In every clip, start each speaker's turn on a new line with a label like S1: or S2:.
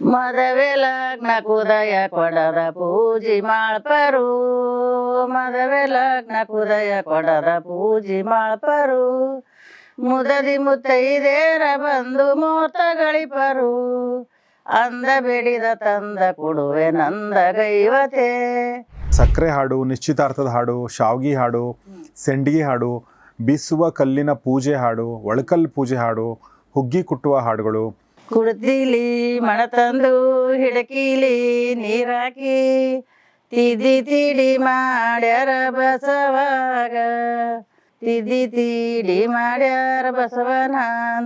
S1: ಮದವೆ ಲಗ್ನ ಕುದಯ ಕೊಡದ ಪೂಜಿ ಮಾಡ್ಪರು ಮದವೆ ಲಗ್ನ ಕುದಯ ಕೊಡದ ಪೂಜಿ ಮಾಡ್ಪರು ಮುದದಿ ಮುತ್ತೈದೇರ ಬಂದು ಮೋತ ಗಳಿಪರು ಅಂದ ಬಿಡಿದ ತಂದ ಕೊಡುವೆ ನಂದ ಗೈವತೆ.
S2: ಸಕ್ಕರೆ ಹಾಡು, ನಿಶ್ಚಿತಾರ್ಥದ ಹಾಡು, ಶಾವ್ಗಿ ಹಾಡು, ಸೆಂಡಿಗೆ ಹಾಡು, ಬೀಸುವ ಕಲ್ಲಿನ ಪೂಜೆ ಹಾಡು, ಒಳಕಲ್ ಪೂಜೆ ಹಾಡು, ಹುಗ್ಗಿ ಕುಟ್ಟುವ ಹಾಡುಗಳು
S1: ಕುಡ್ತಿಲಿ ಮಣ ತಂದು ಹಿಡಕಿಲಿ ನೀರಾಕಿ ತಿದಿ ತಿಡಿ ಮಾಡ್ಯಾರ ಬಸವಾಗ. ತಿದಿ ತಿಡಿ ಮಾಡ್ಯಾರ ಬಸವನ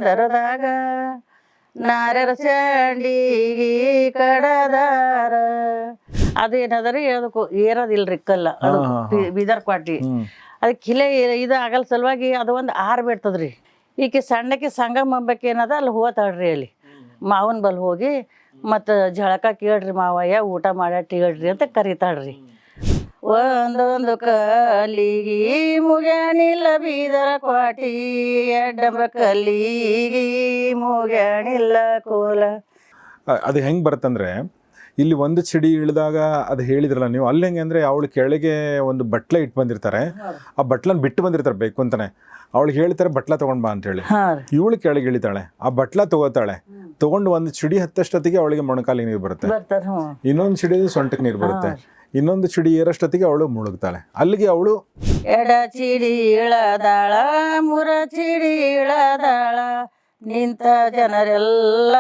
S1: ದರದಾಗ ನಾರ್ಯರ ಸ್ಯಾಂಡಿಗಿ ಕಡದಾರ. ಅದು ಏನದರಿ ಅದಕ್ಕೂ ಏರೋದಿಲ್ರಿ ಕಲ್ಲ ಅದು. ಬೀದರ್ ಕ್ವಾಟಿ
S2: ಅದು
S1: ಅದಕ್ಕೆ ಕಿಲೆ ಇದು ಆಗಲ್ ಸಲುವಾಗಿ ಅದು ಒಂದು ಆರು ಬಿಡ್ತದ್ರಿ. ಈಕೆ ಸಣ್ಣಕ್ಕೆ ಸಂಗಮ ಏನದ ಅಲ್ಲಿ ಹೋತಾಳ್ರಿ ಅಲ್ಲಿ. ಮಾವನ ಬಲ್ ಹೋಗಿ ಮತ್ತು ಜಳಕ ಕೇಳ್ರಿ ಮಾವಯ್ಯ ಊಟ ಮಾಡಟ್ಟಿ ಹೇಳ್ರಿ ಅಂತ ಕರಿತಾಳ್ರಿ. ಒಂದೊಂದು ಕಲಿಗಿ ಮುಗ್ಯಾಣಿಲ್ಲ ಬೀದರ ಕ್ವಾಟಿ ಎಡ್ಡಂಬ ಕಲಿಗಿ ಮುಗ್ಯಾಣಿಲ್ಲ ಕೋಲ.
S2: ಅದು ಹೆಂಗೆ ಬರ್ತಂದ್ರೆ ಇಲ್ಲಿ ಒಂದು ಚಿಡಿ ಇಳಿದಾಗ ಅದು ಹೇಳಿದ್ರಲ್ಲ ನೀವು ಅಲ್ಲಿ ಹೆಂಗೆ ಅಂದರೆ ಅವಳು ಕೆಳಗೆ ಒಂದು ಬಟ್ಲೆ ಇಟ್ಟು ಬಂದಿರ್ತಾರೆ ಆ ಬಟ್ಲನ್ನ ಬಿಟ್ಟು ಬಂದಿರ್ತಾರೆ ಬೇಕು ಅಂತಾನೆ. ಅವಳು ಹೇಳ್ತಾರೆ ಬಟ್ಲ ತೊಗೊಂಡ್ಬಾ ಅಂತ ಹೇಳಿ.
S1: ಹಾಂ ರೀ.
S2: ಇವಳು ಕೆಳಗೆ ಇಳಿತಾಳೆ ಆ ಬಟ್ಲ ತಗೋತಾಳೆ. ತಗೊಂಡು ಒಂದು ಚಿಡಿ ಹತ್ತಷ್ಟೊತ್ತಿಗೆ ಅವಳಿಗೆ ಮೊಣಕಾಲಿಗೆ ನೀರು ಬರುತ್ತೆ. ಇನ್ನೊಂದು ಚಿಡಿ ಸೊಂಟಕ್ಕೆ ನೀರು ಬರುತ್ತೆ. ಇನ್ನೊಂದು ಚಿಡಿ ಏರಷ್ಟೊತ್ತಿಗೆ ಅವಳು ಮುಳುಗ್ತಾಳೆ. ಅಲ್ಲಿಗೆ ಅವಳು
S1: ಎಡ ಚಿಡಿ ಇಳದಾಳ ಮುರ ಚಿಡಿ ಇಳದಾಳ ನಿಂತ ಜನರೆಲ್ಲ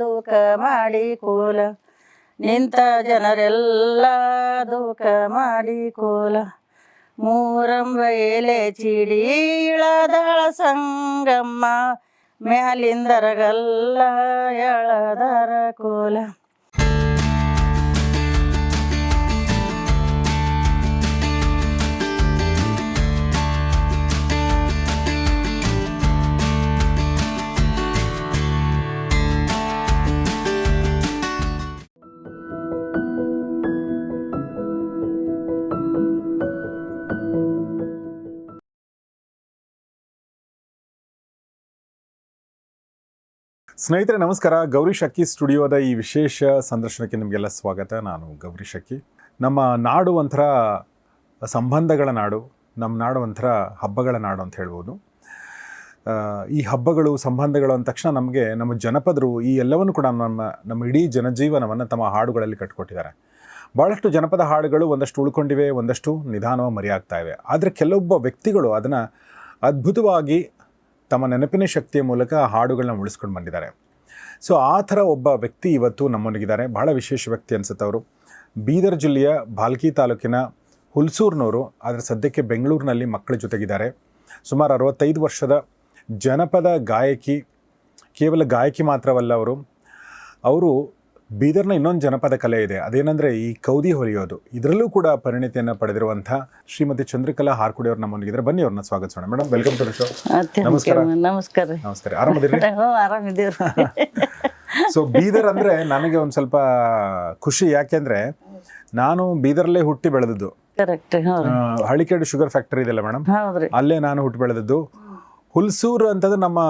S1: ದೂಕ ಮಾಡಿ ಕೋಲ. ನಿಂತ ಜನರೆಲ್ಲ ದೂಕ ಮಾಡಿ ಕೋಲ. ಮೂರಂಬ ಎಲೆ ಚಿಡಿ ಇಳದಾಳ ಸಂಗಮ್ಮ ಮ್ಯಾಲಿಂದರಗಲ್ಲ ಎಳದರ ಕೋಲ.
S2: ಸ್ನೇಹಿತರೆ, ನಮಸ್ಕಾರ. ಗೌರಿ ಶಕ್ಕಿ ಸ್ಟುಡಿಯೋದ ಈ ವಿಶೇಷ ಸಂದರ್ಶನಕ್ಕೆ ನಿಮಗೆಲ್ಲ ಸ್ವಾಗತ. ನಾನು ಗೌರಿ ಶಕ್ಕಿ ನಮ್ಮ ನಾಡು ಒಂಥರ ಸಂಬಂಧಗಳ ನಾಡು, ನಮ್ಮ ನಾಡು ಒಂಥರ ಹಬ್ಬಗಳ ನಾಡು ಅಂತ ಹೇಳ್ಬೋದು. ಈ ಹಬ್ಬಗಳು, ಸಂಬಂಧಗಳು ಅಂದ ತಕ್ಷಣ ನಮಗೆ, ನಮ್ಮ ಜನಪದರು ಈ ಎಲ್ಲವನ್ನು ಕೂಡ ನಮ್ಮ ನಮ್ಮ ಇಡೀ ಜನಜೀವನವನ್ನು ತಮ್ಮ ಹಾಡುಗಳಲ್ಲಿ ಕಟ್ಕೊಟ್ಟಿದ್ದಾರೆ. ಭಾಳಷ್ಟು ಜನಪದ ಹಾಡುಗಳು ಒಂದಷ್ಟು ಉಳ್ಕೊಂಡಿವೆ, ಒಂದಷ್ಟು ನಿಧಾನವಾಗಿ ಮರೆಯಾಗ್ತಾ ಇವೆ. ಆದರೆ ಕೆಲವೊಬ್ಬ ವ್ಯಕ್ತಿಗಳು ಅದನ್ನು ಅದ್ಭುತವಾಗಿ ತಮ್ಮ ನೆನಪಿನ ಶಕ್ತಿಯ ಮೂಲಕ ಹಾಡುಗಳನ್ನ ಉಳಿಸ್ಕೊಂಡು ಬಂದಿದ್ದಾರೆ. ಸೊ, ಆ ಥರ ಒಬ್ಬ ವ್ಯಕ್ತಿ ಇವತ್ತು ನಮ್ಮೊಂದಿಗಿದ್ದಾರೆ. ಬಹಳ ವಿಶೇಷ ವ್ಯಕ್ತಿ ಅನ್ಸುತ್ತೆ ಅವರು ಬೀದರ್ ಜಿಲ್ಲೆಯ ಭಾಲ್ಕಿ ತಾಲೂಕಿನ ಹುಲ್ಸೂರ್ನವರು, ಆದರೆ ಸದ್ಯಕ್ಕೆ ಬೆಂಗಳೂರಿನಲ್ಲಿ ಮಕ್ಕಳ ಜೊತೆಗಿದ್ದಾರೆ. ಸುಮಾರು ಅರವತ್ತೈದು ವರ್ಷದ ಜನಪದ ಗಾಯಕಿ, ಕೇವಲ ಗಾಯಕಿ ಮಾತ್ರವಲ್ಲ ಅವರು. ಅವರು ಬೀದರ್ನ ಇನ್ನೊಂದು ಜನಪದ ಕಲೆ ಇದೆ. ಅದೇನೆಂದರೆ ಈ ಕೌದಿ ಹೊಲಿಯೋದು. ಇದರಲ್ಲೂ ಕೂಡ ಪರಿಣಿತಿಯನ್ನು ಪಡೆದಿರುವಂಥ ಶ್ರೀಮತಿ ಚಂದ್ರಕಲಾ ಹಾರ್ಕುಡಿ ಅವ್ರು ನಮ್ಮೊಂದಿಗಿದ್ದಾರೆ ಬನ್ನಿ ಅವ್ರನ್ನ ಸ್ವಾಗತಿಸೋಣ. ಮೇಡಮ್ ವೆಲ್ಕಮ್ ಟು ಶೋ ನಮಸ್ಕಾರ.
S1: ನಮಸ್ಕಾರ.
S2: ನಮಸ್ಕಾರ. ಆರಾಮದಿರಿ ಸೊ ಬೀದರ್ ಅಂದ್ರೆ ನನಗೆ ಒಂದು ಸ್ವಲ್ಪ ಖುಷಿ. ಯಾಕೆಂದ್ರೆ ನಾನು ಬೀದರ್ಲೇ ಹುಟ್ಟಿ ಬೆಳೆದದ್ದು. ಹಳಿಕೇಡು ಶುಗರ್ ಫ್ಯಾಕ್ಟರಿ ಇದೆಯಲ್ಲ ಮೇಡಮ್ ಅಲ್ಲೇ ನಾನು ಹುಟ್ಟಿ ಬೆಳೆದದ್ದು. ಹುಲ್ಸೂರು ಅಂತಂದ್ರೆ ನಮ್ಮ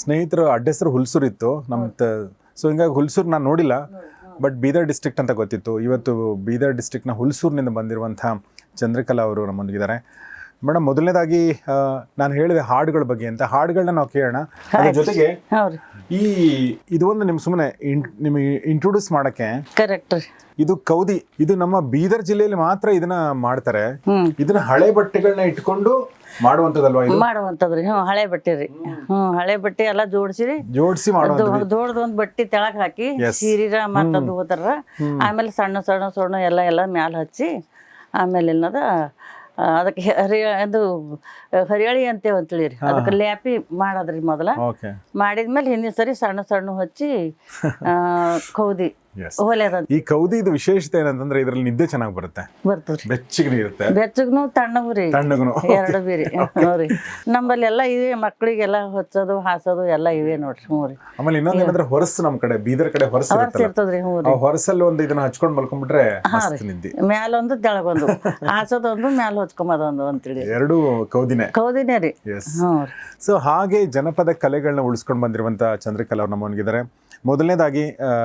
S2: ಸ್ನೇಹಿತರ ಅಡ್ಡ ಅಡ್ಡೆಸರು ಹುಲ್ಸೂರು ಇತ್ತು ನಮ್ಮ ಸೊ ಹಿಂಗಾಗಿ ಹುಲ್ಸೂರು ನಾನು ನೋಡಿಲ್ಲ ಬಟ್ ಬೀದರ್ ಡಿಸ್ಟ್ರಿಕ್ಟ್ ಅಂತ ಗೊತ್ತಿತ್ತು. ಇವತ್ತು ಬೀದರ್ ಡಿಸ್ಟ್ರಿಕ್ಟ್ನ ಹುಲ್ಸೂರಿನಿಂದ ಬಂದಿರುವಂಥ ಚಂದ್ರಕಲಾ ಅವರು ನಮ್ಮೊಂದಿಗಿದ್ದಾರೆ. ಮೇಡಮ್ ಮೊದಲನೇದಾಗಿ ನಾನು ಹೇಳಿದೆ ಹಾಡುಗಳ ಬಗ್ಗೆ ಅಂತ ಹಾಡುಗಳನ್ನ ನಾವು ಕೇಳೋಣ. ಅದ್ರ ಜೊತೆಗೆ ಈ ಇದು ಒಂದು ನಿಮ್ ಸುಮ್ಮನೆ ನಿಮಗೆ ಇಂಟ್ರೊಡ್ಯೂಸ್ ಮಾಡಕ್ಕೆ
S1: ಕರೆಕ್ಟ್
S2: ಇದು ಕೌದಿ ಇದು ನಮ್ಮ ಬೀದರ್ ಜಿಲ್ಲೆಯಲ್ಲಿ ಮಾತ್ರ ಇದನ್ನ ಮಾಡ್ತಾರೆ. ಇದನ್ನ ಹಳೆ ಬಟ್ಟೆಗಳನ್ನ ಇಟ್ಕೊಂಡು ಮಾಡುವಂತದಲ್ವಾ ಇದು?
S1: ಮಾಡುವಂಥದ್ರಿ ಹ್ಞೂ ಹಳೆ ಬಟ್ಟೆ ರೀ. ಹ್ಞೂ ಹಳೆ ಬಟ್ಟೆ ಎಲ್ಲ ಜೋಡಿಸಿರಿ
S2: ಜೋಡಿಸಿ ಮಾಡುವಂಥದ್ದು
S1: ಒಂದ್ ಒಂದು ಬಟ್ಟೆ ತೆಳಗ್ ಹಾಕಿ
S2: Yes.
S1: ಸೀರಿರ ಮತ್ತದು ಹೋತಾರ ಆಮೇಲೆ ಸಣ್ಣ ಸಣ್ಣ ಸಣ್ಣ ಎಲ್ಲ ಎಲ್ಲ ಮ್ಯಾಲ ಹಚ್ಚಿ ಆಮೇಲೆ ಏನದ ಆ, ಅದಕ್ಕೆ ಹರಿ ಅದು ಹರಿಯಾಳಿ ಅಂತೇವ್ ಅಂತೇಳಿ ರೀ. ಅದಕ್ಕೆ ಲ್ಯಾಪಿ ಮಾಡೋದ್ರಿ ಮೊದಲ.
S2: ಓಕೆ.
S1: ಮಾಡಿದ್ಮೇಲೆ ಹಿಂದಿನ ಸರಿ ಸಣ್ಣ ಸಣ್ಣ ಹಚ್ಚಿ ಆ, ಕೌದಿ. ಹೊಲೆದಂತ
S2: ಈ ಕೌದಿ ಇದು ವಿಶೇಷತೆ ಏನಂತಂದ್ರೆ ಇದರಲ್ಲಿ ನಿದ್ದೆ ಚೆನ್ನಾಗಿ ಬರುತ್ತೆ.
S1: ಬರ್ತದ್ರಿ
S2: ಬೆಚ್ಚಗೆ ಇರುತ್ತೆ.
S1: ಬೆಚ್ಚಗ್ನು ತಣ್ಣಗೂ ರೀ.
S2: ತಣ್ಣಗನು.
S1: ಎರಡು ಬೀರಿ. ಹ್ಞೂ ನಮ್ಮಲ್ಲಿ ಎಲ್ಲ ಇವೆ ಮಕ್ಕಳಿಗೆಲ್ಲ ಹೊಚ್ಚೋದು ಹಾಸೋದು ಎಲ್ಲ ಇವೆ ನೋಡ್ರಿ ಹ್ಞೂ ರೀ.
S2: ಆಮೇಲೆ ಇನ್ನೊಂದ್ ಏನಂದ್ರೆ ಹೊರಸು ನಮ್ ಕಡೆ ಬೀದರ್ ಕಡೆ ಹೊರಸು
S1: ಇರ್ತದ್ರಿ ಹ್ಞೂ ರೀ.
S2: ಹೊರಸಲ್ಲಿ ಒಂದು ಇದನ್ನ ಹಚ್ಕೊಂಡು ಮಲ್ಕೊಂಡ್ಬಿಟ್ರೆ ನಿದ್ದೆ.
S1: ಮ್ಯಾಲೊಂದು ತೆಳಗೊಂದು. ಹಾಸೋದೊಂದು ಮ್ಯಾಲ ಹೊಚ್ಕೊಂಬದೊಂದು ಅಂತೇಳಿ
S2: ಎರಡು ಕೌದಿನೇ.
S1: ಕೌದಿನೇ ರೀ.
S2: ಸೊ ಹಾಗೆ ಜನಪದ ಕಲೆಗಳನ್ನ ಉಳಿಸ್ಕೊಂಡು ಬಂದಿರುವಂತ ಚಂದ್ರಕಲಾ ಅವ್ರು ನಮ್ಮೊಂದಿಗಿದ್ದಾರೆ ಮೊದಲನೇದಾಗಿ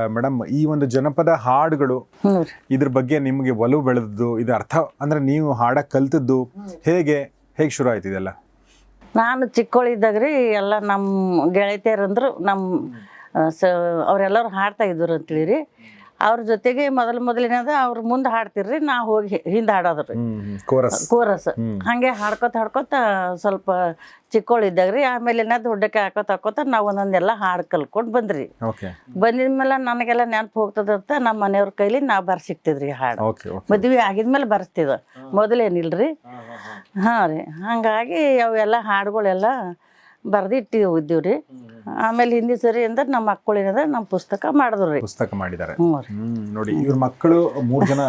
S2: ಮೇಡಮ್ ಈ ಒಂದು ಜನಪದ ಹಾಡುಗಳು ಇದ್ರ ಬಗ್ಗೆ ನಿಮಗೆ ಒಲವು ಬೆಳೆದದ್ದು ಇದು ಅರ್ಥ ಅಂದ್ರೆ ನೀವು ಹಾಡ ಕಲ್ತದ್ದು ಹೇಗೆ ಹೇಗೆ ಶುರು ಆಯ್ತು ಇದೆಲ್ಲ?
S1: ನಾನು ಚಿಕ್ಕವಳಿದ್ದಾಗ ರೀ ಎಲ್ಲ ನಮ್ಮ ಗೆಳತಿಯರಂದ್ರು ನಮ್ಮ ಸ ಅವರೆಲ್ಲರೂ ಹಾಡ್ತಾ ಇದ್ರು ಅಂತೇಳಿ ರೀ. ಅವ್ರ ಜೊತೆಗೆ ಮೊದಲ ಮೊದಲಿನದ ಅವ್ರ ಮುಂದೆ ಹಾಡ್ತಿರ್ರಿ ನಾ ಹೋಗಿ ಹಿಂದೆ ಹಾಡೋದು ರೀ
S2: ಕೋರಸ್.
S1: ಕೋರಸ್. ಹಾಗೆ ಹಾಡ್ಕೊತ ಹಾಡ್ಕೊತ ಸ್ವಲ್ಪ ಚಿಕ್ಕವಳಿದ್ದಾಗ ರೀ ಆಮೇಲೆ ಏನಾದ್ರು ದೊಡ್ಡಕ್ಕೆ ಹಾಕೋತ ಹಾಕೋತ ನಾವು ಒಂದೊಂದೆಲ್ಲ ಹಾಡು ಕಲ್ಕೊಂಡು ಬಂದ್ರಿ. ಬಂದಿದ್ಮೇಲೆ ನನಗೆಲ್ಲ ನೆನಪು ಹೋಗ್ತದಂತ ನಮ್ಮ ಮನೆಯವ್ರ ಕೈಲಿ ನಾ ಬರ್ಸಿಕ್ತಿದ್ರಿ ಹಾಡು. ಮದ್ವೆ ಆಗಿದ್ಮೇಲೆ ಬರ್ಸ್ತಿದ್ದ. ಮೊದಲೇನಿಲ್ರಿ? ಹಾಂ ರೀ. ಹಾಗಾಗಿ ಅವೆಲ್ಲ ಹಾಡುಗಳೆಲ್ಲ ಬರ್ದಿಟ್ಟಿದ್ದೀವಿ ರೀ ಆಮೇಲೆ ಹಿಂದಿ ಸರಿ ಅಂದ್ರೆ ನಮ್ಮ ಮಕ್ಕಳು ಏನಂದ್ರೆ ನಮ್ಮ ಪುಸ್ತಕ ಮಾಡಿದ್ರು ರೀ.
S2: ಪುಸ್ತಕ ಮಾಡಿದ್ದಾರೆ.
S1: ಹ್ಞೂ ರೀ.
S2: ನೋಡಿ ಇವ್ರ ಮಕ್ಕಳು ಮೂರ್ ಜನ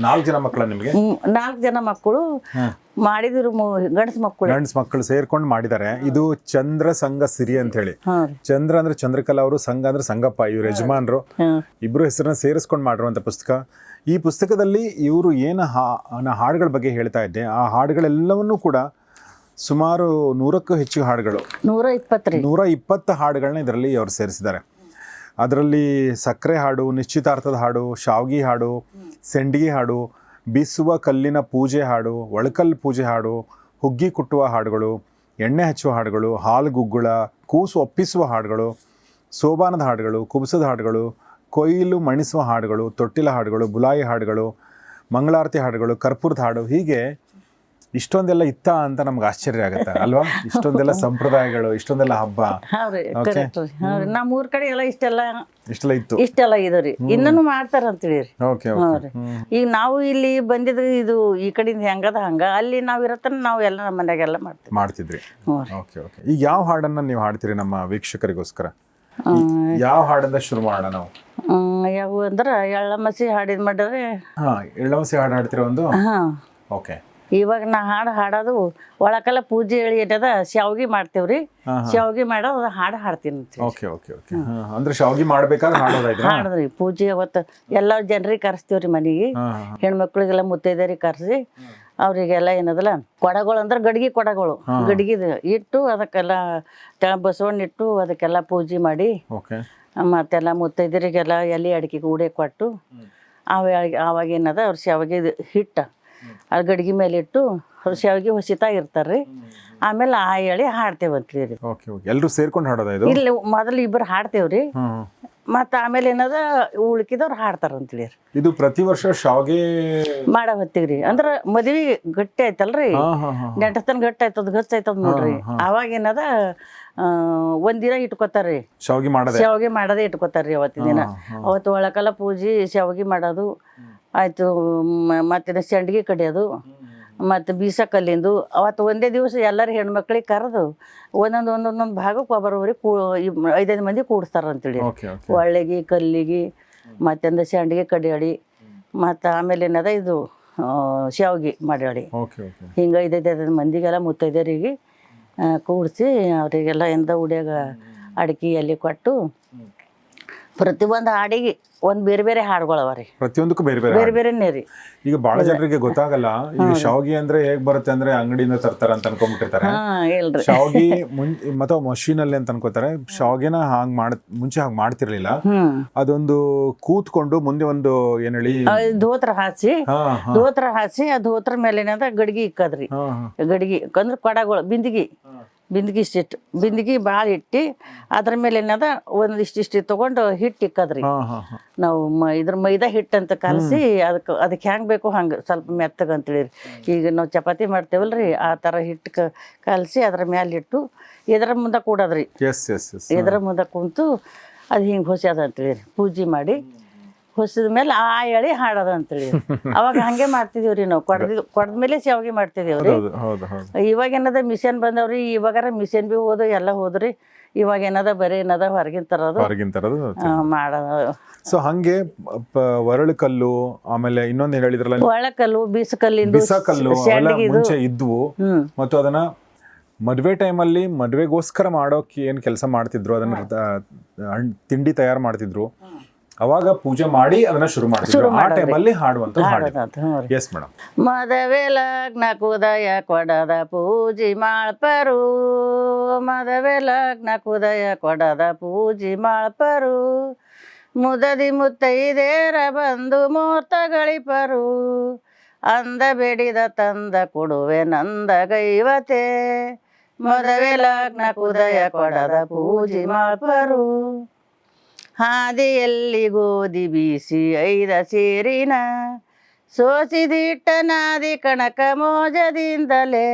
S2: ನಾಲ್ಕು ಜನ ಮಕ್ಕಳು ನಿಮಗೆ?
S1: ನಾಲ್ಕು ಜನ ಮಕ್ಕಳು ಮಾಡಿದ್ರು ಗಂಡಸ್ ಮಕ್ಕಳು.
S2: ಗಂಡಸ್ ಮಕ್ಕಳು ಸೇರ್ಕೊಂಡು ಮಾಡಿದ್ದಾರೆ. ಇದು ಚಂದ್ರ ಸಂಘ ಸಿರಿ ಅಂತ ಹೇಳಿ. ಚಂದ್ರ ಅಂದ್ರೆ ಚಂದ್ರಕಲಾ ಅವರು ಸಂಘ ಅಂದ್ರೆ ಸಂಗಪ್ಪ ಇವ್ರ ಯಜಮಾನ್ರು. ಇಬ್ರು ಹೆಸರನ್ನ ಸೇರಿಸ್ಕೊಂಡು ಮಾಡಿರುವಂತ ಪುಸ್ತಕ. ಈ ಪುಸ್ತಕದಲ್ಲಿ ಇವರು ಏನು ಹಾ ಹಾಡುಗಳ ಬಗ್ಗೆ ಹೇಳ್ತಾ ಇದ್ದೆ. ಆ ಹಾಡುಗಳೆಲ್ಲವನ್ನೂ ಕೂಡ ಸುಮಾರು ನೂರಕ್ಕೂ ಹೆಚ್ಚು ಹಾಡುಗಳು.
S1: ನೂರ ಇಪ್ಪತ್ತು
S2: ನೂರ ಇಪ್ಪತ್ತು ಹಾಡುಗಳನ್ನ ಇದರಲ್ಲಿ ಅವರು ಸೇರಿಸಿದ್ದಾರೆ. ಅದರಲ್ಲಿ ಸಕ್ಕರೆ ಹಾಡು ನಿಶ್ಚಿತಾರ್ಥದ ಹಾಡು ಶಾವ್ಗಿ ಹಾಡು ಸೆಂಡಿಗೆ ಹಾಡು ಬೀಸುವ ಕಲ್ಲಿನ ಪೂಜೆ ಹಾಡು ಒಳಕಲ್ ಪೂಜೆ ಹಾಡು ಹುಗ್ಗಿ ಕುಟ್ಟುವ ಹಾಡುಗಳು ಎಣ್ಣೆ ಹಚ್ಚುವ ಹಾಡುಗಳು ಹಾಲು ಗುಗ್ಗುಳ ಕೂಸು ಒಪ್ಪಿಸುವ ಹಾಡುಗಳು ಸೋಬಾನದ ಹಾಡುಗಳು ಕುಬಸದ ಹಾಡುಗಳು ಕೊಯ್ಲು ಮಣಿಸುವ ಹಾಡುಗಳು ತೊಟ್ಟಿಲ ಹಾಡುಗಳು ಬುಲಾಯಿ ಹಾಡುಗಳು ಮಂಗಳಾರತಿ ಹಾಡುಗಳು ಕರ್ಪೂರದ ಹಾಡು ಹೀಗೆ ಇಷ್ಟೊಂದೆಲ್ಲ ಇತ್ತ ಅಂತ ನಮ್ಗೆ ಆಶ್ಚರ್ಯ ಆಗುತ್ತೆ ಅಲ್ವಾ? ಇಷ್ಟೊಂದೆಲ್ಲ ಸಂಪ್ರದಾಯಗಳು ಇಷ್ಟೊಂದೆಲ್ಲ ಹಬ್ಬ.
S1: ಕರೆಕ್ಟ್ ರೀ. ನಮ್ಮ ಊರ್ ಕಡೆ ಎಲ್ಲ ಇಷ್ಟೆಲ್ಲ
S2: ಇಷ್ಟೆಲ್ಲ ಇತ್ತು.
S1: ಇಷ್ಟೆಲ್ಲ ಇದ್ರಿ ಇನ್ನೂ ಮಾಡ್ತಾರ ಅಂತೇಳಿ
S2: ಓಕೆ ಓಕೆ
S1: ಈಗ ನಾವು ಇಲ್ಲಿ ಬಂದಿದ್ ಇದು ಈ ಕಡೆಯಿಂದ ಹೆಂಗದ ಹಂಗ ಅಲ್ಲಿ ನಾವ್ ಇರತ್ತನ ನಾವು ಎಲ್ಲ ನಮ್ಮ ಮನ್ಯಾಗೆಲ್ಲ ಮಾಡ್ತೀವಿ.
S2: ಮಾಡ್ತಿದ್ರಿ. ಓಕೆ ಓಕೆ ಈಗ ಯಾವ ಹಾಡನ್ನ ನೀವು ಹಾಡ್ತೀರಿ ನಮ್ಮ ವೀಕ್ಷಕರಿಗೋಸ್ಕರ? ಯಾವ ಹಾಡನ್ನ ಶುರು ಮಾಡೋಣ ನಾವು?
S1: ಯಾವ ಅಂದ್ರ ಎಳ್ಳಮಸಿ ಹಾಡಿದ್ ಮಾಡಿದ್ರೆ
S2: ಹಾ ಎಳ್ಳಮಸಿ ಹಾಡು ಹಾಡ್ತಿರೋ ಒಂದು?
S1: ಹಾ.
S2: ಓಕೆ
S1: ಇವಾಗ ನಾ ಹಾಡು ಹಾಡೋದು ಒಳಕಲ್ಲ ಪೂಜೆ ಹೇಳಿ ಏನದ ಶಾವ್ಗಿ ಮಾಡ್ತೇವ್ರಿ. ಶಾವ್ಗಿ ಮಾಡೋ ಅದು ಹಾಡು ಹಾಡ್ತೀನಿ
S2: ಓಕೆ ಓಕೆ ಓಕೆ. ಅಂದ್ರೆ ಶಾವ್ಗಿ ಮಾಡ್ಬೇಕಾದ್ರೆ ಹಾಡೋದಾಯ್ತು
S1: ಹಾಡಿದ್ರಿ ಪೂಜೆ ಅವತ್ತು ಎಲ್ಲ ಜನರಿಗೆ ಕರೆಸ್ತೀವ್ರಿ ಮನೆಗೆ. ಹೆಣ್ಮಕ್ಳಿಗೆಲ್ಲ ಮುತ್ತೈದೆಯರಿಗೆ ಕರೆಸಿ ಅವರಿಗೆಲ್ಲ ಏನದಲ್ಲ ಕೊಡಗಳು ಅಂದ್ರೆ ಗಡಿಗೆ ಕೊಡಗಳು. ಗಡಿಗೆದು ಇಟ್ಟು ಅದಕ್ಕೆಲ್ಲ ಬಸವಣ್ಣ ಇಟ್ಟು ಅದಕ್ಕೆಲ್ಲ ಪೂಜೆ ಮಾಡಿ ಮತ್ತೆಲ್ಲ ಮುತ್ತೈದರಿಗೆಲ್ಲ ಎಲೆ ಅಡಿಕೆ ಉಡೆ ಕೊಟ್ಟು ಅವ ಅವಾಗ ಏನದ ಅವ್ರ ಶಾವಿಗೆ ಹಿಟ್ಟು. ಅದು ಗಡಿಗೆ ಮೇಲೆ ಇಟ್ಟು ಶಾವಿಗೆ ಹೊಸಿತಾ ಇರ್ತಾರೆ ಆಮೇಲೆ ಆ ಹೇಳಿ ಹಾಡ್ತೇವಂತ್ರಿ ರೀ
S2: ಓಕೆ ಓಕೆ. ಎಲ್ಲರೂ ಸೇರ್ಕೊಂಡು ಹಾಡೋದಾ ಇದು?
S1: ಇಲ್ಲಿ ಮೊದಲು ಇಬ್ಬರು ಹಾಡ್ತೇವ್ರಿ ಮತ್ತ ಆಮೇಲೆ ಏನದ ಉಳ್ಕಿದವ್ರು ಹಾಡ್ತಾರಂತೇಳಿ ರೀ
S2: ಇದು ಪ್ರತಿ ವರ್ಷ ಶಾವಿಗೆ
S1: ಮಾಡೋ ಹೊತ್ತಿಗೆ ರೀ. ಅಂದ್ರೆ ಮದ್ವೆ ಗಟ್ಟಿ ಆಯ್ತಲ್ರಿ. ನೆಂಟತನ ಗಟ್ಟಿ ಆಯ್ತದ ಗಚ್ಚ ಆಯ್ತದ ನೋಡ್ರಿ. ಅವಾಗ ಏನದ ಒಂದಿನ ಇಟ್ಕೋತಾರ್ರಿ
S2: ಶಾವ್ಗಿ ಮಾಡೋದೇ?
S1: ಶಾವಿಗೆ ಮಾಡೋದೇ ಇಟ್ಕೋತಾರ್ರಿ ಅವತ್ತಿನ ದಿನ. ಅವತ್ತು ಒಳಕಲ್ಲ ಪೂಜೆ ಶಾವಿಗೆ ಮಾಡೋದು. ಆಯಿತು ಮತ್ತು ಸಂಡಿಗೆ ಕಡಿಯೋದು ಮತ್ತು ಬೀಸ ಕಲ್ಲಿಂದು ಅವತ್ತು ಒಂದೇ ದಿವಸ ಎಲ್ಲರೂ ಹೆಣ್ಮಕ್ಳಿಗೆ ಕರೆದು ಒಂದೊಂದು ಒಂದೊಂದೊಂದು ಭಾಗಕ್ಕೆ ಒಬ್ಬರೊಬ್ಬರಿಗೆ ಕೂ ಐದೈದು ಮಂದಿ ಕೂಡಿಸ್ತಾರೆ ಅಂತೇಳಿ. ಒಳ್ಳೆಗೆ ಕಲ್ಲಿಗೆ ಮತ್ತೊಂದು ಸಂಡ್ಗೆ ಕಡಿಯಾಡಿ ಮತ್ತು ಆಮೇಲೆ ಏನದ ಇದು ಶಾವಿಗೆ ಮಾಡ್ಯಾಡಿ ಹಿಂಗೆ ಐದೈದು ಐದೈದು ಮಂದಿಗೆಲ್ಲ ಮುತ್ತೈದೆಯರಿಗೆ ಕೂಡಿಸಿ ಅವರಿಗೆಲ್ಲ ಎಂದ ಉಡ್ಯಾಗ ಅಡಿಕೆ ಎಲ್ಲಿ ಕೊಟ್ಟು ಪ್ರತಿಯೊಂದು ಹಾಡಿಗೆ ಒಂದು ಬೇರೆ ಬೇರೆ ಹಾಡುಗಳವ ರೀ.
S2: ಪ್ರತಿಯೊಂದಕ್ಕೂ ಬೇರೆ ಬೇರೆ
S1: ಬೇರೆ ಬೇರೆನೇ ರೀ.
S2: ಈಗ ಬಹಳ ಜನರಿಗೆ ಗೊತ್ತಾಗಲ್ಲ ಈಗ ಶಾವಿಗೆ ಅಂದ್ರೆ ಹೇಗ್ ಬರುತ್ತೆ ಅಂದ್ರೆ ಅಂಗಡಿಯಿಂದ ತರ್ತಾರ ಅಂತ ಅನ್ಕೊಂಡ್ಬಿಟ್ಟಿರ್ತಾರೆ.
S1: ಹಾಂ ಇಲ್ರಿ
S2: ಶಾವ್ಗಿ ಮುಂ ಮತ್ತೆ ಮಷೀನ್ ಅಲ್ಲಿ ಅಂತ ಅನ್ಕೋತಾರೆ ಶಾವಿಗೆನ ಹಾಂಗ್ ಮಾಡ್ ಮುಂಚೆ ಹಾಂಗ್ ಮಾಡ್ತಿರ್ಲಿಲ್ಲ. ಅದೊಂದು ಕೂತ್ಕೊಂಡು ಮುಂದೆ ಒಂದು ಏನ್ ಹೇಳಿ?
S1: ಧೋತ್ರ ಹಾಸಿ
S2: ಹಾ ಹಾ.
S1: ಧೋತ್ರ ಹಾಸಿ ಆ ಧೋತ್ರ ಮೇಲೆ ಏನಂದ್ರೆ ಗಡ್ಗಿ ಇಕ್ಕದ್ರಿ.
S2: ಹಾ
S1: ಗಡ್ಗಿ ಅಂದ್ರೆ ಕೊಡಗಳು ಬಿಂದಿಗೆ. ಬಿಂದಿಗೆ ಇಷ್ಟಿಟ್ಟು ಬಿಂದಿಗೆ ಭಾಳ ಇಟ್ಟು ಅದ್ರ ಮೇಲೆ ಏನದ ಒಂದಿಷ್ಟು ಇಷ್ಟಿಷ್ಟು ತೊಗೊಂಡು ಹಿಟ್ಟು ಇಕ್ಕದ್ರಿ. ನಾವು ಮ ಇದ್ರ ಮೈದಾ ಹಿಟ್ಟು ಅಂತ ಕಲಸಿ ಅದಕ್ಕೆ ಅದಕ್ಕೆ ಹೆಂಗೆ ಬೇಕು ಹಂಗೆ ಸ್ವಲ್ಪ ಮೆತ್ತಗೆ ಹೇಳಿರಿ ಈಗ ನಾವು ಚಪಾತಿ ಮಾಡ್ತೇವಲ್ರಿ ಆ ಥರ ಹಿಟ್ಟು ಕ ಕಲಸಿ ಅದ್ರ ಮ್ಯಾಲೆ ಇಟ್ಟು ಇದರ ಮುಂದೆ ಕೂಡದ್ರಿ.
S2: ಎಸ್ ಎಸ್ ಎಸ್
S1: ಇದರ ಮುಂದೆ ಕುಂತು ಅದು ಹಿಂಗೆ ಹೊಸ್ಯದ ಅಂತೇಳಿ ಪೂಜೆ ಮಾಡಿ ಹೊಸಿದ ಮೇಲೆ ಆ ಎಳಿ ಹಾಡೋದು ಅಂತೇಳಿ. ಅವಾಗ ಹಂಗೆ ಮಾಡ್ತಿದೀವಿ ರೀ ನಾವು. ಕೊಡದ ಕೊಡ್ದ್ಮೇಲೆ ಶಾವಿಗೆ ಮಾಡ್ತಿದೀವಿ ರೀ ಇವಾಗ ಏನದ ಮಿಷನ್ ಬಂದವ್ರಿ ಇವಾಗಾರ ಮಿಷನ್ ಬಿ ಹೋದು ಎಲ್ಲ ಹೋದ್ರಿ ಇವಾಗ ಏನದ ಬರೀ ಏನದ ಹೊರಗಿನ ತರೋದು
S2: ಹೊರಗಿನ ತರೋದು
S1: ಮಾಡೋದು
S2: ಸೊ ಹಂಗೆ ಒರಳುಕಲ್ಲು ಕಲ್ಲು ಆಮೇಲೆ ಇನ್ನೊಂದು ಏನ್ ಹೇಳಿದ್ರಲ್ಲ
S1: ಒಳಕಲ್ಲು ಬೀಸಕಲ್ಲಿಂದು
S2: ಬೀಸಕಲ್ಲು ಅವೆಲ್ಲ ಮುಂಚೆ ಇದ್ವು. ಮತ್ತು ಅದನ್ನ ಮದುವೆ ಟೈಮಲ್ಲಿ ಮದುವೆಗೋಸ್ಕರ ಮಾಡೋಕೆ ಏನು ಕೆಲಸ ಮಾಡ್ತಿದ್ರು ಅದನ್ನ ತಿಂಡಿ ತಯಾರು ಮಾಡ್ತಿದ್ರು. ಅವಾಗ ಪೂಜೆ ಮಾಡಿ ಅದನ್ನ ಶುರು ಮಾಡ್ತಿದ್ರು. ಆ ಟೈಮಲ್ಲಿ ಹಾಡುವಂತ ಹಾಡು ಎಸ್ ಮೇಡಮ್
S1: ಮದವೆ ಲಗ್ನ ಕುದಯ ಕೊಡದ ಪೂಜಿ ಮಾಡ್ಪರು. ಮದವೆ ಲಗ್ನ ಕುದಯ ಕೊಡದ ಪೂಜಿ ಮಾಡ್ಪರು. ಮುದದಿ ಮುತ್ತೈದೇರ ಬಂದು ಮೂರ್ತ ಗಳಿಪರು ಅಂದ ಬೇಡಿದ ತಂದ ಕೊಡುವೆ ನಂದ ಗೈವತೆ. ಮದವೆ ಲಗ್ನ ಕುದಯ ಕೊಡದ ಪೂಜಿ ಮಾಳ್ಪರು ಹಾದಿಯಲ್ಲಿ ಗೋಧಿ ಬೀಸಿ ಐದ ಸೇರಿನ ಸೋಸಿದಿಟ್ಟ ನಾದಿ ಕಣಕ ಮೋಜದಿಂದಲೇ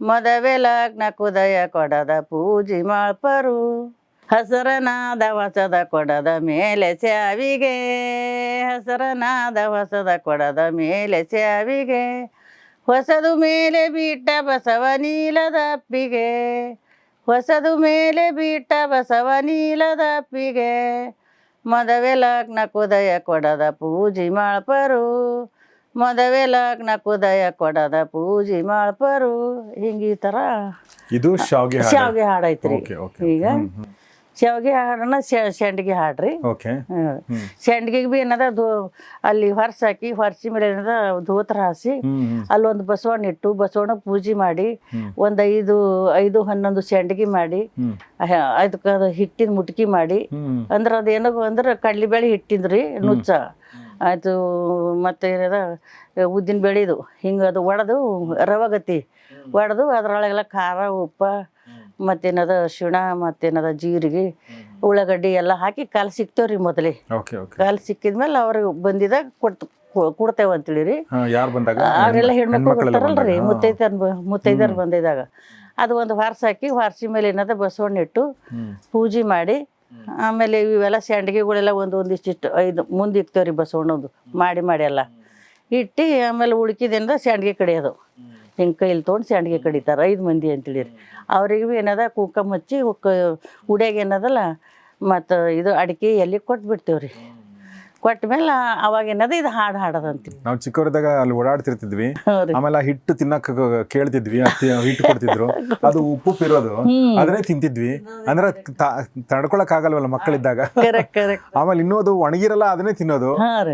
S1: ಮದವೆ ಲಗ್ನ ಕುದಯ ಕೊಡದ ಪೂಜಿ ಮಾಳ್ಪರು ಹಸರನಾದ ಹೊಸದ ಕೊಡದ ಮೇಲೆ ಸ್ಯಾವಿಗೆ. ಹಸರನಾದ ಹೊಸದ ಕೊಡದ ಮೇಲೆ ಸ್ಯಾವಿಗೆ. ಹೊಸದು ಮೇಲೆ ಬಿಟ್ಟ ಬಸವ ನೀಲದ ಅಪ್ಪಿಗೆ ಹೊಸದು ಮೇಲೆ ಬಿಟ್ಟ ಬಸವ ನೀಲದ ಅಪ್ಪಿಗೆ. ಮದವೆ ಲಗ್ನ ಕುದಯ ಕೊಡದ ಪೂಜಿ ಮಾಳ್ಪರು. ಮದವೆ ಲಗ್ನ ಕುದಯ ಕೊಡದ ಪೂಜಿ ಮಾಳ್ಪರು. ಹಿಂಗೆ ಈ ಥರ
S2: ಇದು ಶಾವಿಗೆ
S1: ಶಾವಿಗೆ ಹಾಡೈತ್ರಿ ಈಗ ಶಾವ್ಗೆ ಹಾಡೋಣ ಸೆಂಡ್ಗೆ ಹಾಡ್ರಿ.
S2: ಓಕೆ.
S1: ಬಿ ಏನದ ಅಲ್ಲಿ ಹೊರ್ಸ್ ಹಾಕಿ ಹೊರ್ಸಿ ಮೇಲೆ ಏನದ ಧೋತ್ರ ಹಾಸಿ ಅಲ್ಲೊಂದು ಬಸವಣ್ಣ ಇಟ್ಟು ಬಸವಣ್ಣ ಪೂಜೆ ಮಾಡಿ ಒಂದು ಐದು ಐದು ಹನ್ನೊಂದು ಸೆಂಡ್ಗಿ ಮಾಡಿ ಅದಕ್ಕ ಅದು ಹಿಟ್ಟಿನ ಮುಟ್ಕಿ ಮಾಡಿ
S2: ಅಂದ್ರ
S1: ಅಂದ್ರೆ ಅದೇನೋ ಅಂದ್ರೆ ಕಡ್ಲಿಬೇಳೆ ಹಿಟ್ಟಿಂದ್ರಿ ನುಚ್ಚ. ಆಯ್ತು ಮತ್ತೆ ಏನದ ಉದ್ದಿನ ಬೇಳೆದು ಹಿಂಗೆ ಅದು ಒಡೆದು ರವಗತಿ ಒಡೆದು ಅದ್ರೊಳಗೆಲ್ಲ ಖಾರ ಉಪ್ಪ ಮತ್ತೇನದ ಶಿಣ ಮತ್ತೇನದ ಜೀರಿಗೆ ಉಳ್ಳಾಗಡ್ಡಿ ಎಲ್ಲ ಹಾಕಿ ಕಾಲು ಸಿಕ್ತೇವ್ರಿ ಮೊದಲೇ.
S2: Okay okay.
S1: ಕಾಲು ಸಿಕ್ಕಿದ್ಮೇಲೆ ಅವ್ರಿಗೆ ಬಂದಿದಾಗ ಕೊಡ್ತ ಕೊಡ್ತೇವೆ ಅಂತೇಳಿ ರೀ
S2: ಯಾರು ಬಂದಾಗ?
S1: ಅವರೆಲ್ಲ ಹೆಣ್ಮಕ್ಳು
S2: ಕೊಡ್ತಾರಲ್ರಿ
S1: ಬರ್ತಾರಲ್ರಿ. ಮುತ್ತೈದರ್ ಮುತ್ತೈದರ್ ಬಂದಿದಾಗ. ಅದು ಒಂದು ಹಾರ್ಸ್ ಹಾಕಿ ಹಾರ್ಸಿ ಮೇಲೆ ಏನದ ಬಸವಣ್ಣ ಇಟ್ಟು ಪೂಜೆ ಮಾಡಿ ಆಮೇಲೆ ಇವೆಲ್ಲ ಸ್ಯಾಂಡ್ಗಿಗಳೆಲ್ಲ ಒಂದು ಒಂದಿಷ್ಟಿಷ್ಟು ಐದು ಮುಂದೆ ಇಕ್ತೇವ್ರಿ ಬಸವಣ್ಣದು ಮಾಡಿ ಮಾಡಿ ಎಲ್ಲ. ಇಟ್ಟು ಆಮೇಲೆ ಉಳ್ಕಿದಿಂದ ಸ್ಯಾಂಡಿಗೆ ಕಡಿಯೋದು. ಹಿಂಗೆ ಕೈಲಿ ತೊಗೊಂಡು ಸ್ಯಾಂಡ್ಗೆ ಕಡಿತಾರೆ ಐದು ಮಂದಿ ಅಂತೇಳಿ ರೀ ಅವ್ರಿಗೆ ಭೀ ಏನದ ಕುಂಕುಮ ಹಚ್ಚಿ ಉಡ್ಯಾಗ ಏನದಲ್ಲ ಮತ್ತು ಇದು ಅಡಿಕೆ ಎಲ್ಲಿ ಕೊಟ್ಟು ಬಿಡ್ತೇವ್ರಿ ಕೊಟ್ಟ ಮೇಲೆ ಅವಾಗ ಏನದ ಇದು ಹಾಡು ಹಾಡೋದಂತೀವಿ
S2: ನಾವು ಚಿಕ್ಕವರಿದ್ದಾಗ ಅಲ್ಲಿ ಓಡಾಡ್ತಿರ್ತಿದ್ವಿ. ಆಮೇಲೆ ಆ ಹಿಟ್ಟು ತಿನ್ನಕ್ ಕೇಳ್ತಿದ್ವಿ ಅತ್ತಿ ಹಿಟ್ಟು ಕೊಡ್ತಿದ್ರು. ಅದು ಉಪ್ಪು ಇರೋದು ಅದನ್ನೇ ತಿಂತಿದ್ವಿ. ಅಂದ್ರೆ ತಡ್ಕೊಳಕ್ ಆಗಲ್ವಲ್ಲ ಮಕ್ಕಳಿದ್ದಾಗ. ಆಮೇಲೆ ಇನ್ನೂ ಅದು ಒಣಗಿರಲ್ಲ ಅದನ್ನೇ ತಿನ್ನೋದು.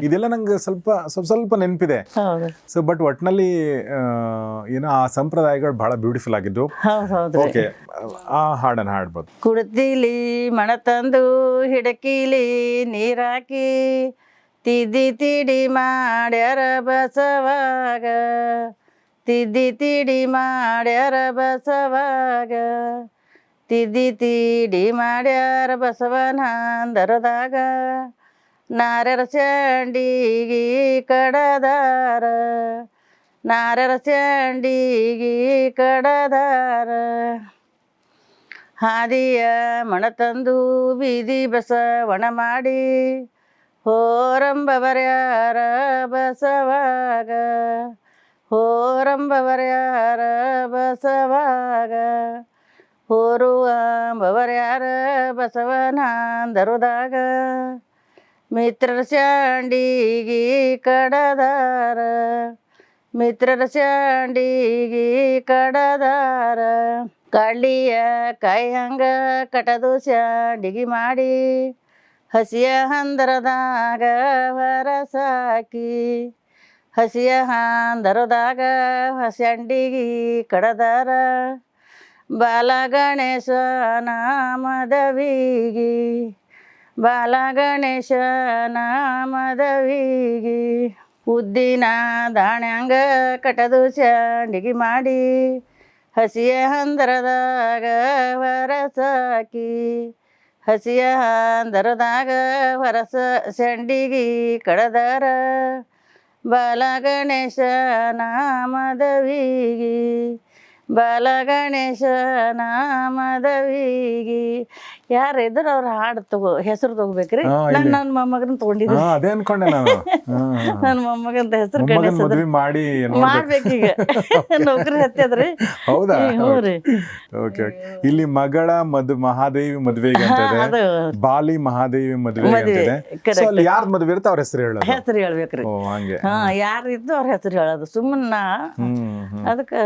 S2: ಇದೆಲ್ಲ ನಂಗೆ ಸ್ವಲ್ಪ ಸ್ವಲ್ಪ ಸ್ವಲ್ಪ ನೆನಪಿದೆ. ಸೊ ಬಟ್ ಒಟ್ನಲ್ಲಿ ಏನೋ ಆ ಸಂಪ್ರದಾಯಗಳು ಬಹಳ ಬ್ಯೂಟಿಫುಲ್ ಆಗಿದ್ದು. ಓಕೆ ಆ ಹಾಡನ್ನ ಹಾಡ್ಬೋದು.
S1: ಕುಡ್ತಿಲಿ ಮಣ ತಂದು ಹಿಡಕಿಲಿ ನೀರಾಕಿ ತಿದ್ದಿ ತಿಡಿ ಮಾಡ್ಯಾರ ಬಸವಾಗ. ತಿದ್ದಿ ತಿಡಿ ಮಾಡ್ಯಾರ ಬಸವಾಗ. ತಿದ್ದಿ ತಿಡಿ ಮಾಡ್ಯಾರ ಬಸವನ ಅಂದರದಾಗ ನಾರ್ಯರ ಚಂಡಿಗಿ ಕಡದಾರ. ನಾರ್ಯರ ಚಂಡಿಗಿ ಕಡದಾರ. ಹಾದಿಯ ಮಣ ತಂದು ಬೀದಿ ಬಸವಣ ಮಾಡಿ. ಹೋರಂಬವರ್ಯಾರ ಬಸವಾಗ? ಹೋರಂಬವರ್ಯಾರ ಬಸವಾಗ? ಹೋರುವಂಬವರ್ಯಾರ ಬಸವನಾಂದರುದಾಗ? ಮಿತ್ರರ ಶಾಂಡಿಗಿ ಕಡದಾರ? ಮಿತ್ರರ ಶಾಂಡಿಗಿ ಕಡದಾರ? ಕಳ್ಳಿಯ ಕೈ ಹಂಗ ಕಟದು ಮಾಡಿ ಹಸಿಯ ಹಂದರದಾಗ ಹೊರಸಾಕಿ ಹಸಿಯ ಹಂದರದಾಗ ಹಸಂಡಿಗಿ ಕಡದಾರ ಬಾಲ ಗಣೇಶ ನಾಮದವಿಗಿ ಬಾಲ ಗಣೇಶ ನಾಮದವಿಗಿ, ಉದ್ದಿನ ದಾಣ್ಯಾಂಗ ಕಟದು ಚಂಡಿಗಿ ಮಾಡಿ, ಹಸಿಯ ಹಂದರದಾಗ ಹೊರಸಾಕಿ ಹಸಿಯ ಹಂದರದಾಗ ಹೊರಸ ಸಂಡಿಗಿ ಕಡದಾರ. ಬಾಲ ಗಣೇಶ ನಾಮದವಿಗಿ ಬಾಲ ಗಣೇಶ ನಾಮದವಿಗಿ ಯಾರು ಇದ್ರ ಅವ್ರ ಹಾಡು ತಗೋ ಹೆಸರು ತಗೋಬೇಕ್ರಿ?
S2: ಹಾ,
S1: ನಾನು ನನ್ನ ಮೊಮ್ಮಗನ ತಗೊಂಡಿದ್ದೆ
S2: ಹಾ ಅದೇ ಅನ್ಕೊಂಡೆ ನಾನು.
S1: ನನ್ನ ಮೊಮ್ಮಗಂತ ಹೆಸರು
S2: ಮೊಮ್ಮಗನ್
S1: ಗಣೇಶ
S2: ಮದ್ವೆ ಮಾಡಿ ನೋಡ್ಬೇಕು.
S1: ಮಾಡ್ಬೇಕೀಗ ನೌಕರಿ ಹತ್ತದ್ರಿ
S2: ಹೌದಾ?
S1: ಹ್ಞೂ ರೀ.
S2: ಓಕೆ ಇಲ್ಲಿ ಮಗಳ ಮದು ಮಹಾದೇವಿ ಮದ್ವೆಗೆ ಅಂತ ಇದೆ
S1: ಅದು.
S2: ಬಾಲಿ ಮಹಾದೇವಿ ಮದ್ವೆ. ಅಂತ ಇದೆ. ಸೊ ಅಲ್ಲಿ ಮದ್ವೆ ಇರುತ್ತೆ ಅವ್ರ ಹೆಸರು ಹೇಳೋದು?
S1: ಹೆಸರು ಹೇಳ್ಬೇಕ್ರಿ
S2: ಓ ಹಂಗೆ.
S1: ಹಾ ಯಾರು ಇದ್ದು ಅವ್ರ ಹೆಸರು ಹೇಳೋದು. ಸುಮ್ಮನ ನಾ
S2: ಹ್ಮ್
S1: ಅದಕ್ಕೆ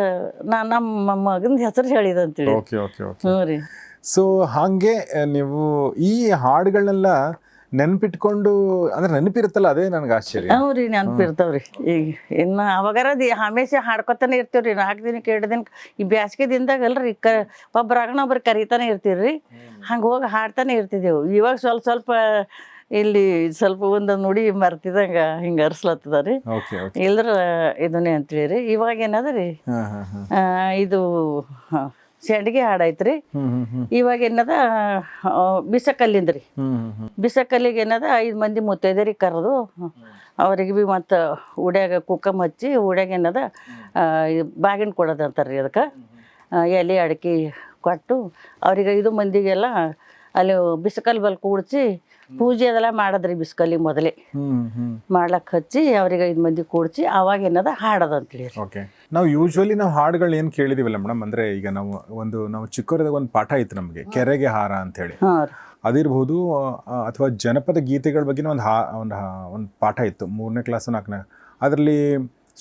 S1: ನಾ ನಮ್ಮ ಮಗನ ಹೆಸರು ಹೇಳಿದಂತೇಳಿ
S2: ಓಕೆ ಓಕೆ ಓಕೆ
S1: ಹ್ಞೂ ರೀ.
S2: ಸೊ ಹಾಗೆ ನೀವು ಈ ಹಾಡುಗಳನ್ನೆಲ್ಲ ನೆನ್ಪಿಟ್ಕೊಂಡು ಅಂದ್ರೆ ನೆನಪಿರುತ್ತಲ್ಲ ಅದೇ ನನಗೆ ಆಶ್ಚರ್ಯ.
S1: ಹ್ಞೂ ರೀ ನೆನಪಿರ್ತಾವ್ರಿ. ಈಗ ಇನ್ನು ಅವಾಗಾರ ದಿ ಹಮೇಶ ಹಾಡ್ಕೊತಾನೆ ಇರ್ತೀವಿ ರೀ ನಾಲ್ಕು ದಿನಕ್ಕೆ ಎರಡು ದಿನಕ್ಕೆ ಈ ಬ್ಯಾಸ್ಗೆ ದಿನದಾಗ ಅಲ್ರಿ ಕ ಒಬ್ರಾಗಣ ಒಬ್ರು ಕರಿತಾನೆ ಇರ್ತೀರಿ ಹಂಗೆ ಹೋಗಿ ಹಾಡ್ತಾನೆ ಇರ್ತಿದ್ದೆವು. ಇವಾಗ ಸ್ವಲ್ಪ ಸ್ವಲ್ಪ ಇಲ್ಲಿ ಸ್ವಲ್ಪ ಒಂದು ನುಡಿ ಮರ್ತಿದಂಗ ಹಿಂಗ ಅರ್ಸ್ಲತ್ತದ ರೀ ಇಲ್ದ್ರ ಇದನ್ನೇ ಅಂತೇಳಿ ರೀ. ಇವಾಗ ಏನದ ರೀ ಇದು ಸೆಂಡ್ಗೆ ಹಾಡೈತ್ರಿ
S2: ಹ್ಮ್
S1: ಇವಾಗ ಏನದ ಆ, ಬಿಸಕಲ್ಲಿಂದ ರೀ
S2: ಹ್ಮ್ ಹ್ಮ್ ಹ್ಮ್.
S1: ಬಿಸಕಲ್ಲಿಗೆ ಏನದ ಐದು ಮಂದಿ ಮುತ್ತೈದರಿಗೆ ಕರೆದು ಅವ್ರಿಗೆ ಭೀ ಮತ್ತು ಉಡ್ಯಾಗ ಕುಕ್ಕಮ್ ಹಚ್ಚಿ ಉಡ್ಯಾಗ ಏನದ ಬಾಗಿನ ಕೊಡೋದು ಅಂತಾರೆ ರೀ ಅದಕ್ಕೆ. ಎಲೆ ಅಡಿಕೆ ಕೊಟ್ಟು ಅವ್ರಿಗೆ ಐದು ಮಂದಿಗೆಲ್ಲ ಅಲ್ಲಿ ಬಿಸಕಲ್ ಬಲ್ ಕೂಡ್ಸಿ ಪೂಜೆ ಅದೆಲ್ಲ ಮಾಡದ್ರಿ ಬಿಸ್ಕಲ್ಲಿ ಮೊದಲೇ. ಮಾಡ್ಲಕ್ಕೆ ಹಚ್ಚಿ ಅವ್ರಿಗೆ ಐದು ಮಂದಿ ಕೂಡ್ಸಿ ಅವಾಗ ಏನದ ಹಾಡೋದು ಅಂತೇಳಿ
S2: ನಾವು ಯೂಶ್ವಲಿ ನಾವು ಹಾಡುಗಳು ಏನು ಕೇಳಿದೀವಲ್ಲ ಮೇಡಮ್ ಅಂದ್ರೆ ಈಗ ನಾವು ಒಂದು ನಾವು ಚಿಕ್ಕವರದಾಗ ಒಂದು ಪಾಠ ಇತ್ತು ನಮಗೆ ಕೆರೆಗೆ ಹಾರ ಅಂತ ಹೇಳಿ
S1: ಅದಿರಬಹುದು
S2: ಅದಿರ್ಬೋದು ಅಥವಾ ಜನಪದ ಗೀತೆಗಳ ಬಗ್ಗೆ ಒಂದು ಹಾ ಒಂದು ಒಂದು ಪಾಠ ಇತ್ತು ಮೂರನೇ ಕ್ಲಾಸ್ ನಾಲ್ಕನೇ. ಅದರಲ್ಲಿ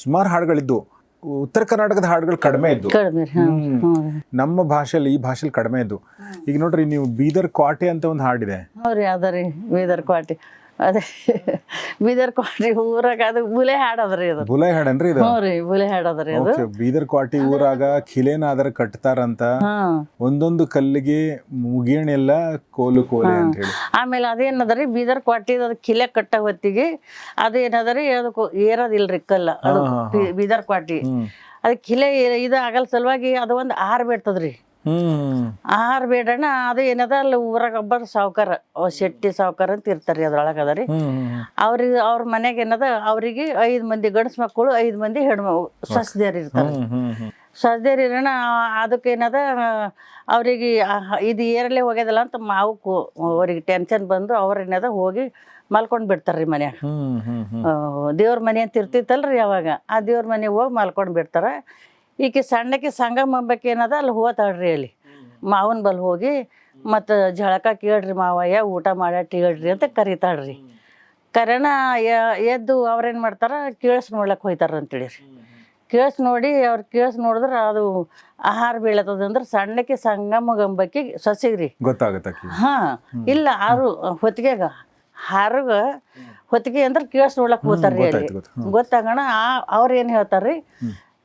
S2: ಸುಮಾರು ಹಾಡುಗಳಿದ್ದು ಉತ್ತರ ಕರ್ನಾಟಕದ ಹಾಡುಗಳು ಕಡಿಮೆ ಇದ್ದು ನಮ್ಮ ಭಾಷೆಯಲ್ಲಿ ಈ ಭಾಷೆಲಿ ಕಡಿಮೆ ಇದ್ದು ಈಗ ನೋಡ್ರಿ ನೀವು ಬೀದರ್ ಕ್ವಾಟೆ ಅಂತ ಒಂದು ಹಾಡಿದೆ.
S1: ಬೀದರ್ ಕ್ವಾಟಿ. ಅದೇ ಬೀದರ್ ಕ್ವಾಟಿ ಊರಾಗ ಅದು ಬುಲೆ ಹಾಡದ್ರಿ ಅದು.
S2: ಬುಲೆ ಹಾಡನ್ರಿ ಇದು?
S1: ಹ್ಞೂ ರೀ ಬುಲೆ ಹಾಡದ್ರಿ ಅದು.
S2: ಬೀದರ್ ಕ್ವಾಟಿ ಊರಾಗ ಕಿಲೆನಾದ್ರ ಕಟ್ತಾರಂತ ಒಂದೊಂದು ಕಲ್ಲಿಗೆ ಮುಗಿಯಣೆಲ್ಲ ಕೋಲು ಕೋಲೆ ಅಂತ ಹೇಳಿ.
S1: ಆಮೇಲೆ ಅದೇನದ ರೀ ಬೀದರ್ ಕ್ವಾಟಿ ಅದು ಕಿಲೆ ಕಟ್ಟ ಹೊತ್ತಿಗೆ ಅದು ಏನದ ರೀ ಅದಕ್ಕೆ ಏರೋದಿಲ್ರಿ ಕಲ್ಲ. ಅದು ಬೀದರ್ ಕ್ವಾಟಿ ಅದು ಕಿಲೆ ಏ- ಇದು ಆಗಲ್ ಸಲುವಾಗಿ ಅದು ಒಂದು ಆರ್ ಬೇಡ್ತದ್ರಿ ಆಹಾರ ಬೇಡಣ್ಣ ಅದು ಏನದ ಅಲ್ಲಿ ಊರಾಗ ಒಬ್ಬರು ಸಾವುಕಾರ ಶೆಟ್ಟಿ ಸಾವುಕಾರ ಅಂತ ಇರ್ತಾರೆ ಅದ್ರೊಳಗೆ ಅದ ರೀ. ಅವ್ರಿಗೆ ಅವ್ರ ಮನೆಗೆ ಏನದ ಅವರಿಗೆ ಐದು ಮಂದಿ ಗಂಡಸ್ ಮಕ್ಕಳು ಐದು ಮಂದಿ ಹೆಣ್ಮ ಸಸ್ದೇರ್ ಇರ್ತಾರೆ ಸಸ್ದೇರ್ ಇರೋಣ ಅದಕ್ಕೆ ಏನದ ಅವರಿಗೆ ಇದು ಏರಲ್ಲೇ ಹೋಗ್ಯದಲ್ಲ ಅಂತ ಮಾವು ಅವ್ರಿಗೆ ಟೆನ್ಷನ್ ಬಂದು ಅವ್ರ ಏನದ ಹೋಗಿ ಮಲ್ಕೊಂಡು ಬಿಡ್ತಾರ್ರಿ ಮನ್ಯಾಗ. ದೇವ್ರ ಮನೆ ಅಂತ ಇರ್ತಿತ್ತಲ್ರಿ ಅವಾಗ ಆ ದೇವ್ರ ಮನೆಗೆ ಹೋಗಿ ಮಲ್ಕೊಂಡು ಬಿಡ್ತಾರ. ಈಕೆ ಸಣ್ಣಕ್ಕೆ ಸಂಘ ಏನದ? ಅಲ್ಲಿ ಹೋತಾಳ್ರಿ ಅಲ್ಲಿ. ಮಾವನ ಬಲ್ ಹೋಗಿ ಮತ್ತು ಜಳಕ ಕೇಳ್ರಿ ಮಾವಯ್ಯ ಊಟ ಮಾಡಟ್ಟಿ ಹೇಳ್ರಿ ಅಂತ ಕರಿತಾಳ್ರಿ. ಕರೆನ ಎದ್ದು ಅವ್ರೇನು ಮಾಡ್ತಾರೆ? ಕೇಳಿಸ್ ನೋಡ್ಲಕ್ಕೆ ಹೋಯ್ತಾರ ಅಂತೇಳಿರಿ. ಕೇಳಿಸ್ ನೋಡಿ ಅವ್ರು ಕೇಳಿಸ್ ನೋಡಿದ್ರೆ ಅದು ಆಹಾರ ಬೀಳತ್ತದಂದ್ರೆ ಸಣ್ಣಕ್ಕೆ ಸಂಗಮ ಗಂಬಕ್ಕೆ ಸಸಿಗ್ರಿ.
S2: ಗೊತ್ತಾಗತ್ತೆ
S1: ಹಾಂ ಇಲ್ಲ ಆರು ಹೊತ್ತಿಗೆಗ. ಹಾರಗ ಹೊತ್ತಿಗೆ ಅಂದ್ರೆ ಕೇಳಿಸ್ ನೋಡ್ಲಕ್ಕೆ ಹೋಗ್ತಾರ್ರಿ ಅಲ್ಲಿ. ಗೊತ್ತಾಗೋಣ ಅವ್ರು ಏನು ಹೇಳ್ತಾರ್ರಿ?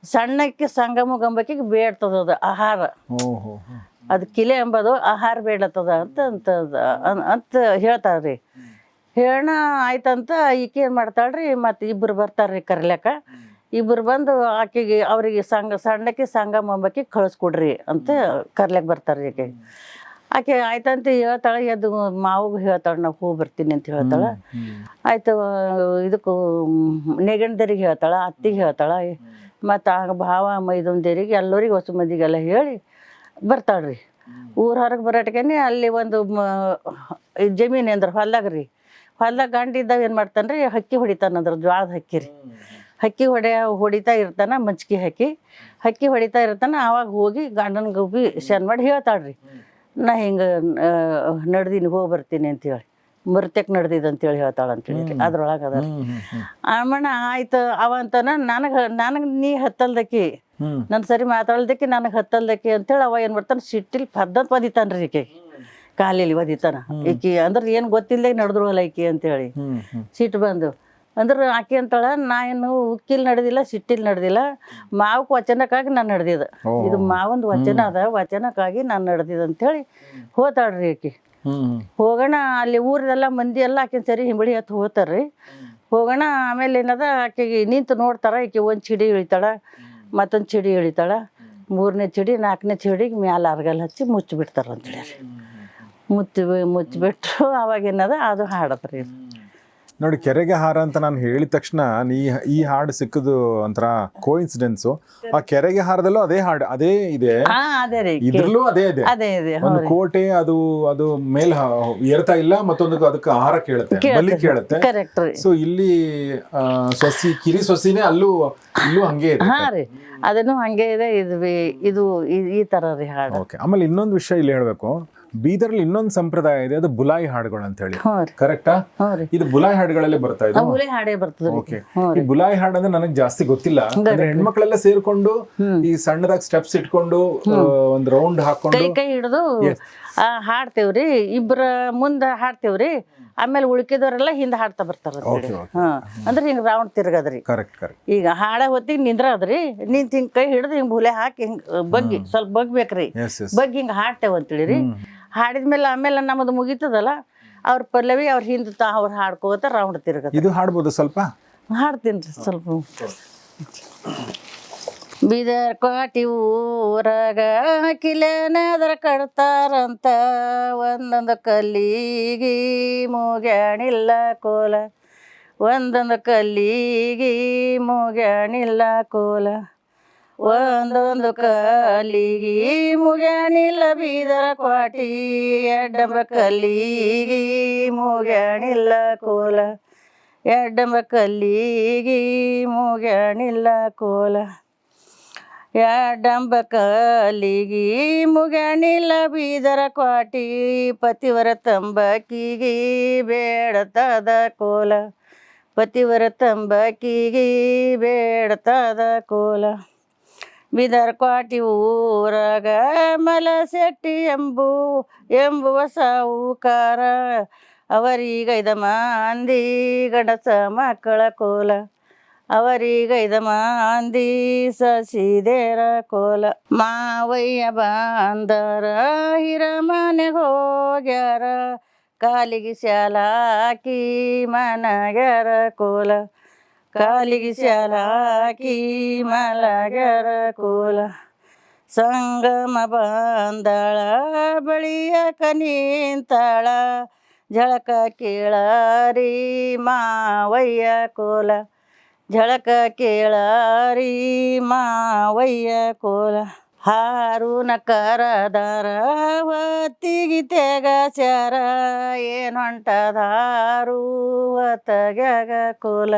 S1: ಸಣ್ಣಕ್ಕೆ ಸಂಗಮ ಗಂಬಕ್ಕಿಗೆ ಬೇಡ್ತದ ಅದು ಆಹಾರ. ಅದು ಕಿಲೆ ಎಂಬುದು ಆಹಾರ ಬೇಡತ್ತದ ಅಂತ ಅಂತ ಅಂತ ಹೇಳ್ತಾರ್ರಿ. ಹೇಳೋಣ ಆಯ್ತಂತ ಈಕೆ ಏನು ಮಾಡ್ತಾಳ್ರಿ ಮತ್ತು ಇಬ್ಬರು ಬರ್ತಾರ್ರಿ ಕರ್ಲ್ಯಾಕ. ಇಬ್ಬರು ಬಂದು ಆಕೆಗೆ ಅವರಿಗೆ ಸಂಘ ಸಣ್ಣಕ್ಕೆ ಸಂಗಮ ಅಂಬಕ್ಕೆ ಕಳಿಸ್ಕೊಡ್ರಿ ಅಂತ ಕರ್ಲ್ಯಾಕ ರೀ ಆಕೆ ಆಕೆ ಆಯ್ತಂತ ಹೇಳ್ತಾಳೆ ಎದ್ದು ಮಾವಿಗೆ ಹೇಳ್ತಾಳೆ ನಾವು ಹೋಗಿ ಬರ್ತೀನಿ ಅಂತ ಹೇಳ್ತಾಳೆ. ಆಯ್ತು ಇದಕ್ಕೂ ನೆಗಣ್ದರಿಗೆ ಹೇಳ್ತಾಳೆ ಅತ್ತಿಗೆ ಹೇಳ್ತಾಳ. ಮತ್ತು ಆಗ ಭಾವ ಮೈದುಂದೇರಿಗೆ ಎಲ್ಲರಿಗೆ ಹೊಸ ಮಂದಿಗೆಲ್ಲ ಹೇಳಿ ಬರ್ತಾಳ್ರಿ. ಊರ ಹೊರಗೆ ಬರಟ್ಕೇನೆ ಅಲ್ಲಿ ಒಂದು ಮ ಜಮೀನು ಅಂದ್ರೆ ಹೊಲ್ದಾಗ ರೀ. ಹೊಲ್ದಾಗ ಗಂಡ ಇದ್ದಾಗ ಏನು ಮಾಡ್ತಾನೆ ರೀ ಹಕ್ಕಿ ಹೊಡಿತಾನಂದ್ರೆ ಜ್ವಾಳದ ಹಕ್ಕಿ ರೀ. ಹಕ್ಕಿ ಹೊಡೆ ಹೊಡಿತಾ ಇರ್ತಾನೆ ಮಂಚಿಗೆ ಹಾಕಿ ಹಕ್ಕಿ ಹೊಡಿತಾ ಇರ್ತಾನೆ, ಆವಾಗ ಹೋಗಿ ಗಂಡನ ಗುಬ್ಬಿ ಶನ್ ಮಾಡಿ ಹೇಳ್ತಾಳ್ರಿ. ನಾ ಹಿಂಗೆ ನಡ್ದೀನಿ ಹೋಗಿ ಬರ್ತೀನಿ ಅಂತೇಳಿ ಮೃತ್ಯಕ್ ನಡ್ದಿದ್ದು ಅಂತೇಳಿ ಹೇಳ್ತಾಳ ಅಂತೇಳಿ ಅದ್ರೊಳಗೆ ಅದ ಆಮಣ್ಣ ಅಮ್ಮಣ್ಣ ಆಯ್ತು. ಅವ ಅಂತಾನ ನನಗೆ ನನಗೆ ನೀ ಹತ್ತಲ್ದಕ್ಕಿ
S2: ನನ್
S1: ನನ್ನ ಸರಿ ಮಾತಾಡ್ದಕ್ಕೆ ನನಗೆ ಹತ್ತಲ್ದಕ್ಕೆ ಅಂತೇಳಿ ಅವ ಏನು ಮಾಡ್ತಾನೆ ಸಿಟ್ಟಿಲ್ ಪದ್ಧತಿ ರೀ ಈಕೆ. ಕಾಲಿಲಿ ಒದಿತಾನ. ಈಕಿ ಅಂದ್ರೆ ಏನು ಗೊತ್ತಿಲ್ಲದೆ ನಡೆದ್ರಲ್ಲ ಈಕಿ ಅಂತೇಳಿ. ಸಿಟ್ಟು ಬಂದು. ಅಂದ್ರೆ ಆಕೆ ಅಂತಾಳ ನಾ ಏನು ಉಕ್ಕಿಲ್ ನಡೆದಿಲ್ಲ ಸಿಟ್ಟಿಲ್ ನಡೆದಿಲ್ಲ. ಮಾವಕ್ಕೆ ವಚನಕ್ಕಾಗಿ ನಾನು ನಡೆದಿದ್ದ ಇದು ಮಾವಂದು ವಚನ ಅದ ವಚನಕ್ಕಾಗಿ ನಾನು ನಡೆದಿದ್ದ ಅಂತೇಳಿ ಹೋತಾಳ್ರಿ ಆಕಿ
S2: ಹ್ಮ್
S1: ಹೋಗೋಣ, ಅಲ್ಲಿ ಊರದೆಲ್ಲ ಮಂದಿ ಎಲ್ಲ ಆಕಿನ ಸರಿ ಹಿಂಬಳಿ ಹತ್ತು ಹೋಗ್ತಾರ್ರಿ. ಹೋಗೋಣ, ಆಮೇಲೆ ಏನದ, ಆಕೆಗೆ ನಿಂತು ನೋಡ್ತಾರ, ಈಕೆ ಒಂದು ಚಿಡಿ ಇಳಿತಾಳ, ಮತ್ತೊಂದು ಚಿಡಿ ಇಳಿತಾಳ, ಮೂರನೇ ಚಿಡಿ, ನಾಲ್ಕನೇ ಚಿಡಿಗೆ ಮ್ಯಾಲ ಅರ್ಗಲ್ ಹಚ್ಚಿ ಮುಚ್ಚಿಬಿಡ್ತಾರ ಅಂತೇಳಿ ಮುಚ್ಚಿ ಮುಚ್ಚಿಬಿಟ್ಟು ಅವಾಗ ಏನದ, ಅದು ಹಾಡತ್ರಿ
S2: ನೋಡಿ ಕೆರೆಗೆ ಹಾರ ಅಂತ ನಾನು ಹೇಳಿದ ತಕ್ಷಣ ಈ ಈ ಹಾಡು ಸಿಕ್ಕದು ಒಂಥರ ಕೋಇನ್ಸಿಡೆನ್ಸು ಆ ಕೆರೆಗೆ ಹಾರದಲ್ಲೂ ಅದೇ ಹಾಡು ಅದೇ ಇದೆ. ಇದ್ರಲ್ಲೂ ಅದೇ ಇದೆ. ಒಂದು ಕೋಟೆ ಅದು ಅದು ಮೇಲ್ ಏರ್ತಾ ಇಲ್ಲ ಮತ್ತೊಂದು ಅದಕ್ಕೆ ಆಹಾರ ಕೇಳುತ್ತೆ ಬಲಿ ಕೇಳುತ್ತೆ. ಸೊ ಇಲ್ಲಿ ಸೊಸಿ ಕಿರಿ ಸೊಸಿನೇ ಅಲ್ಲೂ ಇಲ್ಲೂ ಹಂಗೆ ಇದೆ
S1: ಹಾ ರೀ. ಅದನ್ನು ಹಂಗೆ ಇದೆ ಇದು ಇದು ಈ- ಈ ತರ ರೀ ಹಾಡು.
S2: ಓಕೆ ಆಮೇಲೆ ಇನ್ನೊಂದು ವಿಷಯ ಇಲ್ಲಿ ಹೇಳ್ಬೇಕು. ಬೀದರ್ಲಿ ಇನ್ನೊಂದು ಸಂಪ್ರದಾಯ ಇದೆ ಅದು ಬುಲಾಯಿ ಹಾಡುಗಳು ಅಂತ ಹೇಳಿ ಕರೆಕ್ಟಾ ಇದು ಬುಲಾಯಿ ಹಾಡುಗಳಲ್ಲೇ ಬರ್ತಾ ಇದೆ? ಓಕೆ ಈ ಬುಲಾಯಿ ಹಾಡು ಅಂದ್ರೆ ನನಗೆ ಜಾಸ್ತಿ ಗೊತ್ತಿಲ್ಲ. ಅಂದ್ರೆ ಹೆಣ್ಮಕ್ಳೆಲ್ಲ ಸೇರ್ಕೊಂಡು ಈ ಸಣ್ಣದಾಗಿ ಸ್ಟೆಪ್ಸ್ ಇಟ್ಕೊಂಡು ಒಂದ್ ರೌಂಡ್ ಹಾಕೊಂಡು
S1: ಕೈ ಕೈ ಹಿಡಿದು ಹಾಡ್ತೇವ್ರಿ ಇಬ್ರ ಮುಂದ ಹಾಡ್ತೇವ್ರಿ ಆಮೇಲೆ ಉಳ್ಕಿದವರೆಲ್ಲ ಹಿಂದ ಹಾಡ್ತಾ ಬರ್ತಾರ. ಅಂದ್ರೆ ಹಿಂಗ್ ರೌಂಡ್ ತಿರ್ಗದ್ರಿ ಈಗ ಹಾಡ ಹೊತ್ತಿಗೆ ನಿಂದ್ರದ್ರಿ ನಿಂತ ಹಿಂಗ್ ಕೈ ಹಿಡಿದು ಹಿಂಗ್ ಬುಲೆ ಹಾಕಿ ಹಿಂಗ್ ಬಗ್ಗಿ ಸ್ವಲ್ಪ ಬಗ್ಬೇಕ್ರಿ
S2: ಬಗ್ಗಿ ಹಿಂಗ
S1: ಬಗ್ಗಿ ಹಿಂಗ್ ಹಾಡ್ತೇವ್ ಅಂತೇಳಿರಿ ಹಾಡಿದ್ಮೇಲೆ ಆಮೇಲೆ ನಮ್ಮದು ಮುಗೀತದಲ್ಲ ಅವ್ರ ಪಲ್ಲವಿ ಅವ್ರ ಹಿಂದೆ ತಾ ಅವ್ರು ಹಾಡ್ಕೋತ ರೌಂಡ್ ತಿರ್ಗದ
S2: ಇದು ಹಾಡ್ಬೋದು ಸ್ವಲ್ಪ?
S1: ಹಾಡ್ತೀನಿ ರೀ ಸ್ವಲ್ಪ. ಬೀದರ್ ಕ್ವಾಟಿ ಊರಾಗ ಅದರ ಕಡ್ತಾರಂತ ಒಂದೊಂದು ಕಲ್ಲಿಗಿ ಮುಗ್ಯಾಣಿಲ್ಲ ಕೋಲ ಒಂದೊಂದು ಕಲ್ಲಿಗಿ ಮುಗ್ಯಾಣಿಲ್ಲ ಕೋಲ. ಒಂದೊಂದು ಕಲಿಗಿ ಮುಗ್ಯಾಣಿಲ್ಲ ಬೀದರ ಕ್ವಾಟಿ ಎಡ್ಡಂಬ ಕಲ್ಲಿಗಿ ಮುಗ್ಯಾಣಿಲ್ಲ ಕೋಲ ಎಡ್ಡಂಬ ಕಲ್ಲಿಗಿ ಮುಗ್ಯಾಣಿಲ್ಲ ಕೋಲ ಎಡ್ಡಂಬ ಕಲ್ಲಿಗಿ ಮುಗ್ಯಾಣಿಲ್ಲ ಬೀದರ ಕ್ವಾಟಿ, ಪತಿವರ ತಂಬಕಿಗಿ ಬೇಡತದ ಕೋಲ, ಪತಿವರ ತಂಬಕಿಗಿ ಬೇಡತದ ಕೋಲ. ಬೀದರ್ ಕ್ವಾಟಿ ಊರಾಗ ಮಲಸೆಟ್ಟಿ ಎಂಬು ಎಂಬುವ ಸಾವುಕಾರ ಅವರಿಗೈದ ಮಂದಿ ಗಡಸ ಮಕ್ಕಳ ಕೋಲ. ಅವರಿಗೈದ ಮಂದಿ ಸಸಿದೇರ ಕೋಲ. ಮಾವಯ್ಯ ಬಂದರ ಹಿರಮನೆಗೆ ಹೋಗ್ಯಾರ. ಕಾಲಿಗೆ ಶಾಲಾಕಿ ಮನಗ್ಯಾರ ಕೋಲ. ಕಾಲಿಗೆ ಶಾಲಾಕಿ ಮಲಗರ ಕೋಲ. ಸಂಗಮ ಬಂದಳ, ಬಳಿಯ ಕನಿಂತಳ. ಝಳಕ ಕೇಳರಿ ಮಾವಯ್ಯ ಕೋಲ. ಝಳಕ ಕೇಳರಿ ಮಾವಯ್ಯ ಕೋಲ. ಹಾರುನ ಕರದಾರ ಹೊತ್ತಿಗೆ ತೆಗಸ್ಯಾರ ಏನು ಹೊಂಟದಾರು ಹೊತ್ತಗ್ಯಾಗ ಕೋಲ.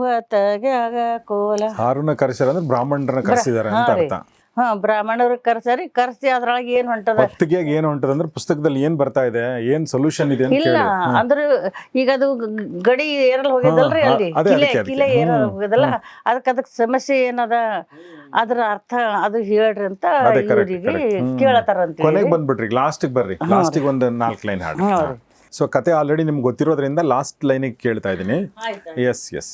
S1: ಹೊತ್ತಗ್ಯಾಗ ಕೋಲ.
S2: ಹಾರನ್ನ ಕರೆಸ್ಯಾರ ಅಂದ್ರೆ ಬ್ರಾಹ್ಮಣರನ್ನ ಕರೆಸಿದಾರೆ ಅಂತ ಅರ್ಥ.
S1: ಹಾ ಬ್ರಾಹ್ಮಣರು ಕರ್ಸರಿ ಕರ್ಸಿ ಅದ್ರೊಳಗೆ ಏನ್ ಹೊಂಟದ?
S2: ಭಕ್ತಿಗೆ ಏನ್ ಹೊಂಟದ ಅಂದ್ರೆ ಪುಸ್ತಕದಲ್ಲಿ ಏನ್ ಬರ್ತಾ ಇದೆ ಏನ್ ಸೊಲ್ಯೂಷನ್ ಇದೆ ಅಂತ
S1: ಇಲ್ಲ ಅಂದ್ರೆ ಈಗ ಅದು ಗಡಿ ಏರಲ್ ಹೋಗಿದಲ್ರಿ ಅಲ್ಲಿ? ಕಿಲೆ. ಕಿಲೆ ಏರಲ್ ಹೋಗಿದಲ್ಲ ಅದಕ್ಕೆ ಅದಕ್ಕೆ ಸಮಸ್ಯೆ ಏನದ? ಅದ್ರ ಅರ್ಥ ಅದು ಹೇಳ್ರಿ ಅಂತ ಇವರಿಗೆ. ಕೇಳತಾರಂತ
S2: ಕೊನೆಗೆ ಬಂದ್ಬಿಟ್ರಿ ಲಾಸ್ಟಿಗೆ ಬರ್ರಿ. ಲಾಸ್ಟಿಗೆ ಒಂದು ನಾಲ್ಕು ಲೈನ್ ಹಾಡಿ. ಸೊ ಕತೆ ಆಲ್ರೆಡಿ ನಿಮ್ಗೆ ಗೊತ್ತಿರೋದ್ರಿಂದ ಲಾಸ್ಟ್ ಲೈನಿಗೆ ಕೇಳ್ತಾ ಇದ್ದೀನಿ. ಎಸ್ ಎಸ್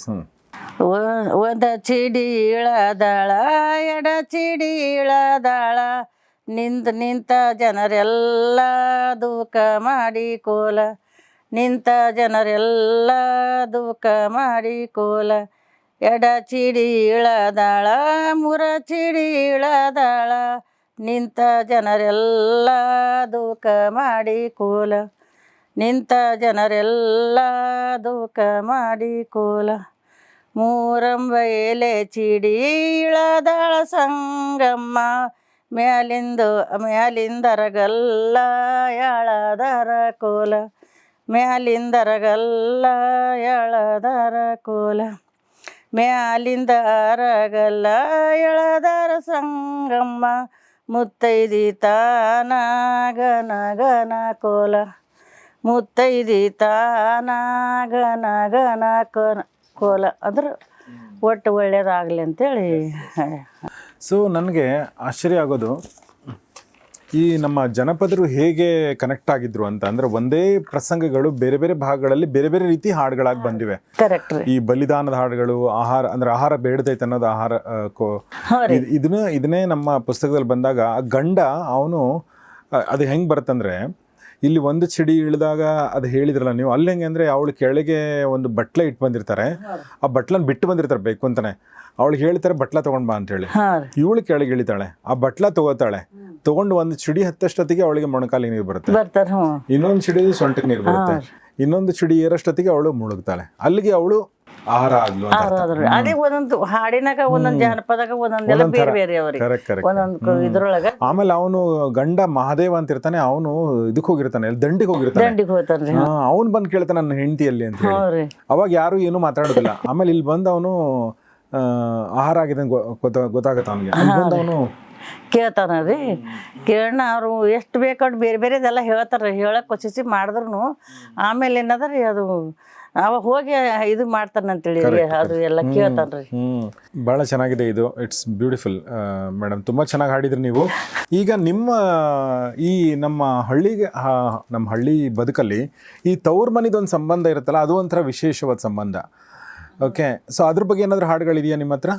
S1: ಒಂದ ಚಿಡಿ ಇಳದಾಳ ಎಡ ಚಿಡಿ ಇಳದಾಳ. ನಿಂತ ನಿಂತ ಜನರೆಲ್ಲ ದುಃಖ ಮಾಡಿ ಕೋಲ. ನಿಂತ ಜನರೆಲ್ಲ ದುಃಖ ಮಾಡಿ ಕೋಲ. ಎಡ ಚಿಡಿ ಇಳದಾಳ ಮುರ ಚಿಡಿ ಇಳದಾಳ. ನಿಂತ ಜನರೆಲ್ಲ ದುಃಖ ಮಾಡಿ ಕೋಲ. ನಿಂತ ಜನರೆಲ್ಲ ದೂಕ ಮಾಡಿ ಕೋಲ. ಮೂರಂಬ ಎಲೆ ಚಿಡಿ ಇಳದಾಳ ಸಂಗಮ್ಮ. ಮ್ಯಾಲಿಂದು ಮ್ಯಾಲಿಂದರಗಲ್ಲ ಎಳದರ ಕೋಲ. ಮ್ಯಾಲಿಂದರಗಲ್ಲ ಎಳದರ ಕೋಲ. ಮ್ಯಾಲಿಂದ ಅರಗಲ್ಲ ಎಳದರ ಸಂಗಮ್ಮ. ಮುತ್ತೈದಿ ತಾನ ಗನ ಗನ ಕೋಲ. ಮುತ್ತೈದಿ ತಾನ ಗನ ಗನ ಕೋನ ಕೋಲ ಅಂದ್ರೆ ಒಟ್ಟು ಒಳ್ಳೇದಾಗಲಿ ಅಂತೇಳಿ
S2: ಸೊ ನನಗೆ ಆಶ್ಚರ್ಯ ಆಗೋದು ಈ ನಮ್ಮ ಜನಪದರು ಹೇಗೆ ಕನೆಕ್ಟ್ ಆಗಿದ್ರು ಅಂತ. ಅಂದ್ರೆ ಒಂದೇ ಪ್ರಸಂಗಗಳು ಬೇರೆ ಬೇರೆ ಭಾಗಗಳಲ್ಲಿ ಬೇರೆ ಬೇರೆ ರೀತಿ ಹಾಡುಗಳಾಗಿ ಬಂದಿವೆ.
S1: ಕರೆಕ್ಟ್
S2: ಈ ಬಲಿದಾನದ ಹಾಡುಗಳು ಆಹಾರ ಅಂದ್ರೆ ಆಹಾರ ಬೇಡದೈತೆ ಅನ್ನೋದು ಆಹಾರ ಇದನ್ನ ಇದನ್ನೇ ನಮ್ಮ ಪುಸ್ತಕದಲ್ಲಿ ಬಂದಾಗ ಆ ಗಂಡ ಅವನು ಅದು ಹೆಂಗೆ ಬರುತ್ತಂದ್ರೆ ಇಲ್ಲಿ ಒಂದು ಚಿಡಿ ಇಳಿದಾಗ ಅದು ಹೇಳಿದ್ರಲ್ಲ ನೀವು ಅಲ್ಲಿ ಹೆಂಗೆ ಅಂದರೆ ಅವಳು ಕೆಳಗೆ ಒಂದು ಬಟ್ಲೆ ಇಟ್ಟು ಬಂದಿರ್ತಾರೆ. ಆ ಬಟ್ಲನ್ನ ಬಿಟ್ಟು ಬಂದಿರ್ತಾರೆ ಬೇಕು ಅಂತಾನೆ. ಅವಳು ಹೇಳ್ತಾರೆ ಬಟ್ಲ ತೊಗೊಂಡು ಬಾ ಅಂತ ಹೇಳಿ
S1: ಹಾಂ ರೀ.
S2: ಇವಳು ಕೆಳಗೆ ಇಳಿತಾಳೆ. ಆ ಬಟ್ಲ ತಗೋತಾಳೆ. ತಗೊಂಡು ಒಂದು ಚಿಡಿ ಹತ್ತಷ್ಟೊತ್ತಿಗೆ ಅವಳಿಗೆ ಮೊಣಕಾಲಿಗೆ ನೀರು ಬರುತ್ತೆ. ಇನ್ನೊಂದು ಚಿಡಿ ಸೊಂಟಕ್ಕೆ ನೀರು ಬರುತ್ತೆ. ಇನ್ನೊಂದು ಚಿಡಿ ಏರಷ್ಟೊತ್ತಿಗೆ ಅವಳು ಮುಳುಗ್ತಾಳೆ. ಅಲ್ಲಿಗೆ ಅವಳು ಆಹಾರ ಆಗ್ಲು
S1: ಅದೇ ಒಂದೊಂದು ಹಾಡಿನಾಗ ಒಂದೊಂದು ಜಾನಪದಾಗ ಒಂದೊಂದೆಲ್ಲ
S2: ಒಂದೊಂದ್
S1: ಬೇರೆ. ಬೇರೆ ಅವ್ರಿ
S2: Correct, correct.
S1: ಒಂದೊಂದು ಇದ್ರೊಳಗ
S2: ಆಮೇಲೆ ಅವನು ಗಂಡ ಮಹಾದೇವ ಅಂತ ಇರ್ತಾನೆ ಅವನು ಇದಕ್ಕೆ ಹೋಗಿರ್ತಾನೆ ದಂಡಿಗೆ ಹೋಗಿರ್ತಾನೆ.
S1: ದಂಡಿಗೆ ಹೋಗ್ತಾನೆ
S2: ಅವನು ಬಂದ್ ಕೇಳ್ತಾನೆ ನನ್ನ ಹೆಂಡತಿಯಲ್ಲಿ ಅಂತ ಅವಾಗ ಯಾರು ಏನು ಮಾತಾಡೋದಿಲ್ಲ. ಆಮೇಲೆ ಇಲ್ಲಿ ಬಂದು ಅವನು ಆಹಾರ ಆಗಿದೆ ಗೊತ್ತಾಗುತ್ತೆ ಗೊತ್ತ- ಗೊತ್ತಾಗತ್ತೆ ಅವನಿಗೆ. ಅಲ್ಲಿ ಬಂದು ಅವನು
S1: ಕೇಳ್ತಾನ ರೀ. ಕೇಳೋಣ ಅವರು ಎಷ್ಟು ಬೇಕಾದ್ ಬೇರೆ ಬೇರೆದೆಲ್ಲ ಹೇಳ್ತಾರೆ ಹೇಳಕ್ಕೆ ಕೊಚಿಸಿ ಮಾಡಿದ್ರು ಆಮೇಲೆ ಏನದ ರೀ ಅದು ಅವ ಹೋಗಿ ಇದು ಮಾಡ್ತಾನಂತೇಳಿ ಅದು ಎಲ್ಲ ಕೇಳ್ತಾನ್ರಿ.
S2: ಬಹಳ ಭಾಳ ಚೆನ್ನಾಗಿದೆ ಇದು. ಇಟ್ಸ್ ಬ್ಯೂಟಿಫುಲ್ ಮೇಡಮ್ ತುಂಬಾ ಚೆನ್ನಾಗಿ ಹಾಡಿದ್ರಿ ನೀವು. ಈಗ ನಿಮ್ಮ ಈ ನಮ್ಮ ಹಳ್ಳಿಗೆ ನಮ್ಮ ಹಳ್ಳಿ ಬದುಕಲ್ಲಿ ಈ ತವ್ರ ಮನಿದೊಂದು ಸಂಬಂಧ ಇರುತ್ತಲ್ಲ ಅದು ಒಂಥರ ವಿಶೇಷವಾದ ಸಂಬಂಧ. ಓಕೆ ಸೊ ಅದ್ರ ಬಗ್ಗೆ ಏನಾದರೂ ಹಾಡುಗಳಿದೆಯಾ ನಿಮ್ಮ ಹತ್ರ?